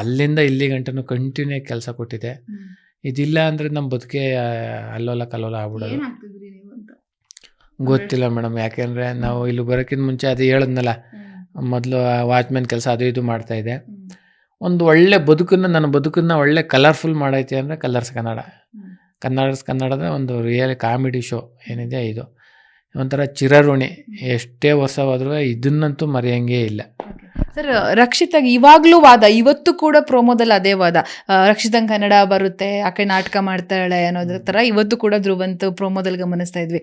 ಅಲ್ಲಿಂದ ಇಲ್ಲಿ ಗಂಟನೂ ಕಂಟಿನ್ಯೂ ಕೆಲಸ ಕೊಟ್ಟಿದೆ. ಇದಿಲ್ಲ ಅಂದರೆ ನಮ್ಮ ಬದುಕೆ ಅಲ್ಲೋಲ ಕಲ್ಲೋಲ ಆಗ್ಬಿಡೋದು. ಗೊತ್ತಿಲ್ಲ ಮೇಡಮ್ ಯಾಕೆಂದರೆ ನಾವು ಇಲ್ಲಿ ಬರೋಕ್ಕಿಂತ ಮುಂಚೆ ಅದು ಹೇಳಿದ್ನಲ್ಲ ಮೊದಲು ವಾಚ್ಮ್ಯಾನ್ ಕೆಲಸ ಅದು ಇದು ಮಾಡ್ತಾ ಇದೆ. ಒಂದು ಒಳ್ಳೆ ಬದುಕನ್ನು ನನ್ನ ಬದುಕನ್ನು ಒಳ್ಳೆ ಕಲರ್ಫುಲ್ ಮಾಡೈತೆ ಅಂದರೆ ಕಲರ್ಸ್ ಕನ್ನಡ ಕನ್ನಡಸ್ ಕನ್ನಡದ ಒಂದು ರಿಯಲ್ ಕಾಮಿಡಿ ಶೋ ಏನಿದೆ ಇದು. ಒಂಥರ ಚಿರಋಣಿ. ಎಷ್ಟೇ ಹೊಸವಾದ್ರೂ ಇದನ್ನಂತೂ ಮರೆಯಂಗೇ ಇಲ್ಲ. ಸರ್, ರಕ್ಷಿತಾಗಿ ಇವಾಗಲೂ ವಾದ, ಇವತ್ತು ಕೂಡ ಪ್ರೋಮೋದಲ್ಲಿ ಅದೇ ವಾದ. ರಕ್ಷಿತಂಗ್ ಕನ್ನಡ ಬರುತ್ತೆ ಆಕೆ ನಾಟಕ ಮಾಡ್ತಾಳೆ ಅನ್ನೋದ್ರ ಥರ ಇವತ್ತು ಕೂಡ ಧ್ರುವಂತು ಪ್ರೋಮೋದಲ್ಲಿ ಗಮನಿಸ್ತಾ ಇದ್ವಿ.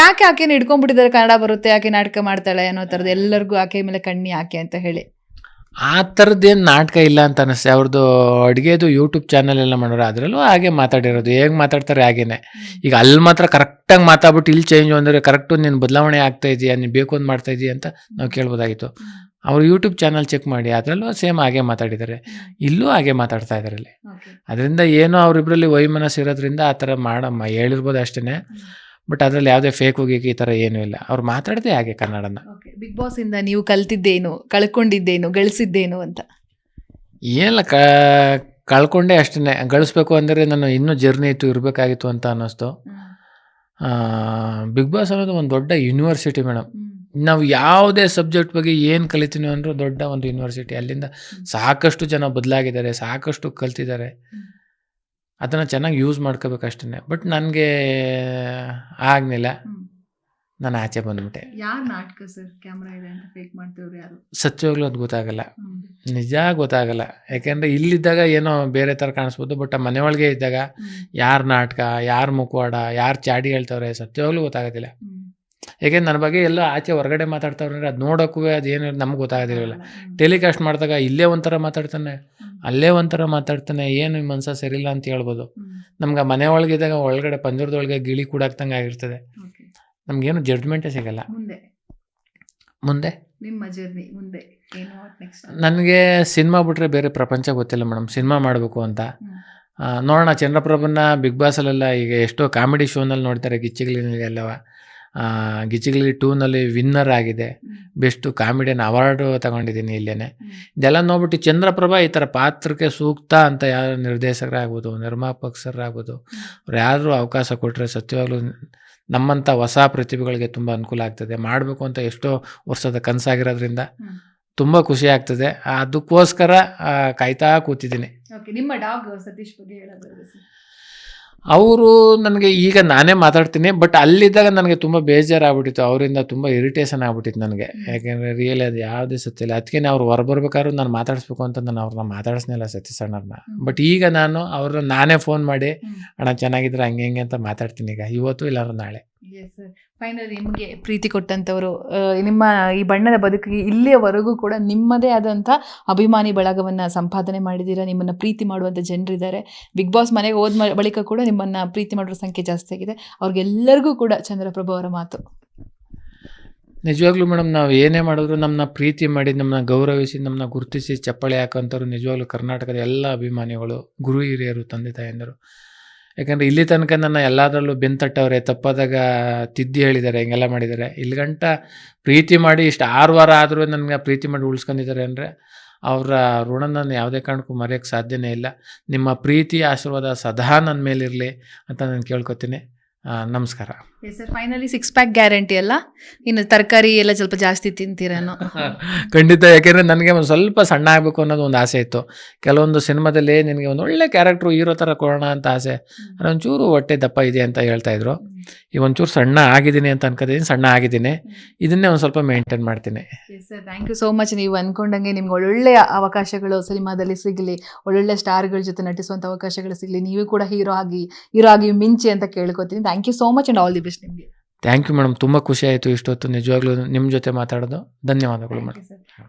ಯಾಕೆ ಆಕೆನ ಹಿಡ್ಕೊಂಡ್ಬಿಟ್ಟಿದ್ದಾರೆ ಕನ್ನಡ ಬರುತ್ತೆ, ಆಕೆ ನಾಟಕ ಮಾಡ್ತಾಳೆ ಅನ್ನೋ ಥರದ್ದು ಎಲ್ಲರಿಗೂ ಆಕೆ ಮೇಲೆ ಕಣ್ಣಿ ಯಾಕೆ ಅಂತ ಹೇಳಿ. ಆ ಥರದ್ದೇನು ನಾಟಕ ಇಲ್ಲ ಅಂತ ಅನಿಸ್ತೆ. ಅವ್ರದ್ದು ಅಡುಗೆದು ಯೂಟ್ಯೂಬ್ ಚಾನಲ್ ಎಲ್ಲ ಮಾಡೋರು ಅದರಲ್ಲೂ ಹಾಗೆ ಮಾತಾಡಿರೋದು. ಹೇಗೆ ಮಾತಾಡ್ತಾರೆ ಹಾಗೇನೆ. ಈಗ ಅಲ್ಲಿ ಮಾತ್ರ ಕರೆಕ್ಟಾಗಿ ಮಾತಾಡ್ಬಿಟ್ಟು ಇಲ್ಲಿ ಚೇಂಜ್ ಅಂದರೆ ಕರೆಕ್ಟು ನೀನು ಬದಲಾವಣೆ ಆಗ್ತಾ ಇದೆಯಾ? ನೀನು ಬೇಕು ಅಂತ ಮಾಡ್ತಾ ಇದೀಯ ಅಂತ ನಾವು ಕೇಳ್ಬೋದಾಗಿತ್ತು. ಅವ್ರು ಯೂಟ್ಯೂಬ್ ಚಾನಲ್ ಚೆಕ್ ಮಾಡಿ ಅದರಲ್ಲೂ ಸೇಮ್ ಹಾಗೆ ಮಾತಾಡಿದ್ದಾರೆ. ಇಲ್ಲೂ ಹಾಗೆ ಮಾತಾಡ್ತಾ ಇದ್ದಾರೆ ಇಲ್ಲಿ ಅದರಿಂದ ಏನೋ ಅವರಿಬ್ಬರಲ್ಲಿ ವೈಮನಸ್ಸು ಇರೋದ್ರಿಂದ ಆ ಥರ ಮಾಡಮ್ಮ. ಹೇಳಿರ್ಬೋದು ಅಷ್ಟೇ ಬಟ್ ಅದರಲ್ಲಿ ಯಾವುದೇ ಫೇಕ್ ಹೋಗಿ ಈ ಥರ ಏನೂ ಇಲ್ಲ. ಅವ್ರು ಮಾತಾಡದೆ ಹಾಗೆ ಕನ್ನಡನ. ಬಿಗ್ ಬಾಸ್ ಇಂದ ನೀವು ಕಲ್ತಿದ್ದೇನು ಕಳ್ಕೊಂಡಿದ್ದೇನು ಗಳಿಸಿದ್ದೇನು ಅಂತ? ಏನಿಲ್ಲ ಕ ಕಳ್ಕೊಂಡೆ ಅಷ್ಟೇ ಗಳಿಸ್ಬೇಕು ಅಂದರೆ ನಾನು ಇನ್ನೂ ಜರ್ನಿ ಇತ್ತು ಇರಬೇಕಾಗಿತ್ತು ಅಂತ ಅನ್ನಿಸ್ತು. ಬಿಗ್ ಬಾಸ್ ಅನ್ನೋದು ಒಂದು ದೊಡ್ಡ ಯೂನಿವರ್ಸಿಟಿ ಮೇಡಮ್ ನಾವು ಯಾವುದೇ ಸಬ್ಜೆಕ್ಟ್ ಬಗ್ಗೆ ಏನು ಕಲಿತೀವಿ ಅಂದರೂ ದೊಡ್ಡ ಒಂದು ಯೂನಿವರ್ಸಿಟಿ ಅಲ್ಲಿಂದ ಸಾಕಷ್ಟು ಜನ ಬದಲಾಗಿದ್ದಾರೆ ಸಾಕಷ್ಟು ಕಲ್ತಿದ್ದಾರೆ. ಅದನ್ನು ಚೆನ್ನಾಗಿ ಯೂಸ್ ಮಾಡ್ಕೋಬೇಕು ಅಷ್ಟೇ ಬಟ್ ನನಗೆ ಆಗಲಿಲ್ಲ. ನಾನು ಆಚೆ ಬಂದ್ಬಿಟ್ಟೆ. ಯಾರು ನಾಟಕ ಸರ್ ಕ್ಯಾಮ್ರಾ ಇದೆ ಅಂತ ಫೇಕ್ ಮಾಡ್ತಿವ್ರು ಯಾರು? ಸತ್ಯವಾಗ್ಲೂ ಅದು ಗೊತ್ತಾಗಲ್ಲ. ನಿಜ ಗೊತ್ತಾಗಲ್ಲ. ಯಾಕೆಂದರೆ ಇಲ್ಲಿದ್ದಾಗ ಏನೋ ಬೇರೆ ಥರ ಕಾಣಿಸ್ಬೋದು ಬಟ್ ಆ ಮನೆ ಒಳಗೆ ಇದ್ದಾಗ ಯಾರು ನಾಟಕ ಯಾರು ಮುಖವಾಡ ಯಾರು ಚಾಡಿ ಹೇಳ್ತವ್ರೆ ಸತ್ಯವಾಗ್ಲೂ ಗೊತ್ತಾಗೋದಿಲ್ಲ. ಯಾಕೆಂದ್ರೆ ನನ್ನ ಬಗ್ಗೆ ಎಲ್ಲ ಆಚೆ ಹೊರಗಡೆ ಮಾತಾಡ್ತಾವ್ರೆ ಅದು ನೋಡೋಕ್ಕೂ ಅದೇನು ನಮ್ಗೆ ಗೊತ್ತಾಗೋದಿರಲಿಲ್ಲ. ಟೆಲಿಕಾಸ್ಟ್ ಮಾಡಿದಾಗ ಇಲ್ಲೇ ಒಂಥರ ಮಾತಾಡ್ತಾನೆ ಅಲ್ಲೇ ಒಂಥರ ಮಾತಾಡ್ತಾನೆ ಏನು ಮನಸ ಸರಿಯಿಲ್ಲ ಅಂತ ಹೇಳ್ಬೋದು. ನಮ್ಗೆ ಆ ಮನೆ ಒಳಗಿದ್ದಾಗ ಒಳಗಡೆ ಪಂಜರದೊಳಗೆ ಗಿಳಿ ಕೂಡಾಕ್ದಂಗೆ ಆಗಿರ್ತದೆ. ನಮ್ಗೇನು ಜಡ್ಜ್ಮೆಂಟೇ ಸಿಗಲ್ಲ. ಮುಂದೆ. ಮುಂದೆ? ನಿಮ್ಮ ಜರ್ನಿ ಮುಂದೆ. ಏನು ನೆಕ್ಸ್ಟ್ ನನಗೆ ಸಿನಿಮಾ ಬಿಟ್ರೆ ಬೇರೆ ಪ್ರಪಂಚ ಗೊತ್ತಿಲ್ಲ ಮೇಡಮ್. ಸಿನಿಮಾ ಮಾಡಬೇಕು ಅಂತ. ನೋಡೋಣ ಚಂದ್ರಪ್ರಭನ್ನ ಬಿಗ್ ಬಾಸಲ್ಲೆಲ್ಲ ಈಗ ಎಷ್ಟೋ ಕಾಮಿಡಿ ಶೋನಲ್ಲಿ ನೋಡ್ತಾರೆ ಗಿಚ್ಚಿಗಿಲಿ ಗಿಚ್ಚಿಗಿಲಿ ಟೂನಲ್ಲಿ ವಿನ್ನರ್ ಆಗಿದೆ. ಬೆಸ್ಟು ಕಾಮಿಡಿಯನ್ ಅವಾರ್ಡು ತಗೊಂಡಿದ್ದೀನಿ ಇಲ್ಲೇ ಇದೆಲ್ಲ ನೋಡ್ಬಿಟ್ಟು ಚಂದ್ರಪ್ರಭಾ ಈ ಥರ ಪಾತ್ರಕ್ಕೆ ಸೂಕ್ತ ಅಂತ ಯಾರು ನಿರ್ದೇಶಕರಾಗ್ಬೋದು ನಿರ್ಮಾಪಕರಾಗ್ಬೋದು ಅವ್ರು ಯಾರು ಅವಕಾಶ ಕೊಟ್ಟರೆ ಸತ್ಯವಾಗಲೂ ನಮ್ಮಂಥ ಹೊಸ ಪ್ರತಿಭೆಗಳಿಗೆ ತುಂಬ ಅನುಕೂಲ ಆಗ್ತದೆ. ಮಾಡಬೇಕು ಅಂತ ಎಷ್ಟೋ ವರ್ಷದ ಕನಸಾಗಿರೋದ್ರಿಂದ. ತುಂಬ ಖುಷಿ ಆಗ್ತದೆ. ಅದಕ್ಕೋಸ್ಕರ ಕಾಯ್ತಾ ಕೂತಿದ್ದೀನಿ. ನಿಮ್ಮ ಡಾಗ್ ಸತೀಶ್ ಬಗ್ಗೆ ಅವರು ನನಗೆ ಈಗ ನಾನೇ ಮಾತಾಡ್ತೀನಿ ಬಟ್ ಅಲ್ಲಿದ್ದಾಗ ನನಗೆ ತುಂಬ ಬೇಜಾರಾಗ್ಬಿಟ್ಟಿತ್ತು. ಅವರಿಂದ ತುಂಬ ಇರಿಟೇಷನ್ ಆಗ್ಬಿಟ್ಟಿತ್ತು ನನಗೆ. ಯಾಕೆಂದರೆ ರಿಯಲಿ ಅದು ಯಾವುದೇ ಸತ್ತಿಲ್ಲ ಅದಕ್ಕೆ ಅವ್ರು ಹೊರಬರ್ಬೇಕಾದ್ರೂ ನಾನು ಮಾತಾಡಿಸ್ಬೇಕು ಅಂತ ನಾನು ಅವ್ರನ್ನ ಮಾತಾಡಿಸ್ನಿಲ್ಲ ಸತೀಶ್ ಅಣ್ಣವ್ರನ್ನ. ಹ್ಮ್. ಬಟ್ ಈಗ ನಾನು ಅವ್ರನ್ನ ನಾನೇ ಫೋನ್ ಮಾಡಿ ಅಣ್ಣ ಚೆನ್ನಾಗಿದ್ರೆ ಹಂಗೆ ಹಿಂಗೆ ಅಂತ ಮಾತಾಡ್ತೀನಿ ಈಗ. ಇವತ್ತು ಇಲ್ಲಾಂದ್ರೆ ನಾಳೆ. ಫೈನಲಿ ನಿಮಗೆ ಪ್ರೀತಿ ಕೊಟ್ಟಂಥವರು ನಿಮ್ಮ ಈ ಬಣ್ಣದ ಬದುಕಿಗೆ ಇಲ್ಲಿಯವರೆಗೂ ಕೂಡ ನಿಮ್ಮದೇ ಆದಂಥ ಅಭಿಮಾನಿ ಬಳಗವನ್ನು ಸಂಪಾದನೆ ಮಾಡಿದ್ದೀರಾ ನಿಮ್ಮನ್ನು ಪ್ರೀತಿ ಮಾಡುವಂಥ ಜನರಿದ್ದಾರೆ. ಬಿಗ್ ಬಾಸ್ ಮನೆಗೆ ಹೋದ ಬಳಿಕ ಕೂಡ ನಿಮ್ಮನ್ನು ಪ್ರೀತಿ ಮಾಡುವ ಸಂಖ್ಯೆ ಜಾಸ್ತಿ ಆಗಿದೆ. ಅವ್ರಿಗೆಲ್ಲರಿಗೂ ಕೂಡ ಚಂದ್ರಪ್ರಭು ಅವರ ಮಾತು. ನಿಜವಾಗ್ಲೂ ಮೇಡಮ್, ನಾವು ಏನೇ ಮಾಡಿದ್ರು ನಮ್ಮನ್ನ ಪ್ರೀತಿ ಮಾಡಿ ನಮ್ಮನ್ನ ಗೌರವಿಸಿ ನಮ್ಮನ್ನ ಗುರುತಿಸಿ ಚಪ್ಪಾಳೆ ಹಾಕೋಂಥವ್ರು ನಿಜವಾಗ್ಲೂ ಕರ್ನಾಟಕದ ಎಲ್ಲ ಅಭಿಮಾನಿಗಳು, ಗುರು ಹಿರಿಯರು, ತಂದೆ ತಾಯಂದರು. ಯಾಕಂದರೆ ಇಲ್ಲಿ ತನಕ ನನ್ನ ಎಲ್ಲದರಲ್ಲೂ ಬೆಂತಟ್ಟವ್ರೆ ತಪ್ಪಾದಾಗ ತಿದ್ದಿ ಹೇಳಿದ್ದಾರೆ, ಹಿಂಗೆಲ್ಲ ಮಾಡಿದ್ದಾರೆ. ಇಲ್ಲಿ ಗಂಟ ಪ್ರೀತಿ ಮಾಡಿ ಇಷ್ಟು ಆರು ವಾರ ಆದರೂ ನನಗೆ ಪ್ರೀತಿ ಮಾಡಿ ಉಳಿಸ್ಕೊಂಡಿದ್ದಾರೆ ಅಂದರೆ ಅವರ ಋಣ ನಾನು ಯಾವುದೇ ಕಾರಣಕ್ಕೂ ಮರೆಯೋಕ್ಕೆ ಸಾಧ್ಯನೇ ಇಲ್ಲ. ನಿಮ್ಮ ಪ್ರೀತಿ ಆಶೀರ್ವಾದ ಸದಾ ನನ್ನ ಮೇಲಿರಲಿ ಅಂತ ನಾನು ಕೇಳ್ಕೊತೀನಿ. ನಮಸ್ಕಾರ. Sir finally six pack guarantee ಅಲ್ಲ? ಇನ್ನು ತರಕಾರಿ ಎಲ್ಲ ಸ್ವಲ್ಪ ಜಾಸ್ತಿ ತಿಂತೀರೇನೋ ಖಂಡಿತ ಯಾಕೆಂದ್ರೆ ನನಗೆ ಒಂದು ಸ್ವಲ್ಪ ಸಣ್ಣ ಆಗಬೇಕು ಅನ್ನೋದು ಒಂದು ಆಸೆ ಇತ್ತು. ಕೆಲವೊಂದು ಸಿನಿಮಾದಲ್ಲಿ ನಿನಗೆ ಒಂದು ಒಳ್ಳೆ ಕ್ಯಾರೆಕ್ಟ್ರು ಹೀರೋ ಥರ ಕೊಡೋಣ ಅಂತ ಆಸೆ. ಒಂಚೂರು ಹೊಟ್ಟೆ ದಪ್ಪ ಇದೆ ಅಂತ ಹೇಳ್ತಾ ಇದ್ರು. ಈಗ ಒಂಚೂರು ಸಣ್ಣ ಆಗಿದ್ದೀನಿ ಅಂತ ಅನ್ಕೋತೀನಿ ಸಣ್ಣ ಆಗಿದ್ದೀನಿ. ಇದನ್ನೇ ಒಂದು ಸ್ವಲ್ಪ ಮೇಂಟೈನ್ ಮಾಡ್ತೀನಿ. Sir thank you so much ನೀವು ಅಂದ್ಕೊಂಡಂಗೆ ನಿಮ್ಗೆ ಒಳ್ಳೊಳ್ಳೆ ಅವಕಾಶಗಳು ಸಿನಿಮಾದಲ್ಲಿ ಸಿಗಲಿ ಒಳ್ಳೊಳ್ಳೆ ಸ್ಟಾರ್ಗಳ ಜೊತೆ ನಟಿಸುವಂಥ ಅವಕಾಶಗಳು ಸಿಗಲಿ ನೀವು ಕೂಡ ಹೀರೋ ಆಗಿ ಹೀರೋ ಆಗಿ ಮಿಂಚಿ ಅಂತ ಕೇಳ್ಕೊತೀನಿ. Thank you so much all the best ನಿಮಗೆ. ಥ್ಯಾಂಕ್ ಯು ಮೇಡಮ್ ತುಂಬ ಖುಷಿ ಆಯಿತು ಇಷ್ಟೊತ್ತು ನಿಜವಾಗ್ಲೂ ನಿಮ್ಮ ಜೊತೆ ಮಾತಾಡೋದು. ಧನ್ಯವಾದಗಳು ಮೇಡಮ್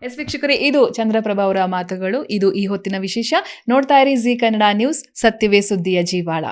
ಎಸ್ ವೀಕ್ಷಕರೇ ಇದು ಚಂದ್ರಪ್ರಭಾ ಅವರ ಮಾತುಗಳು. ಇದು ಈ ಹೊತ್ತಿನ ವಿಶೇಷ. ನೋಡ್ತಾ ಇರಿ ಜಿ ಕನ್ನಡ ನ್ಯೂಸ್ ಸತ್ಯವೇ ಸುದ್ದಿಯ ಜೀವಾಳ.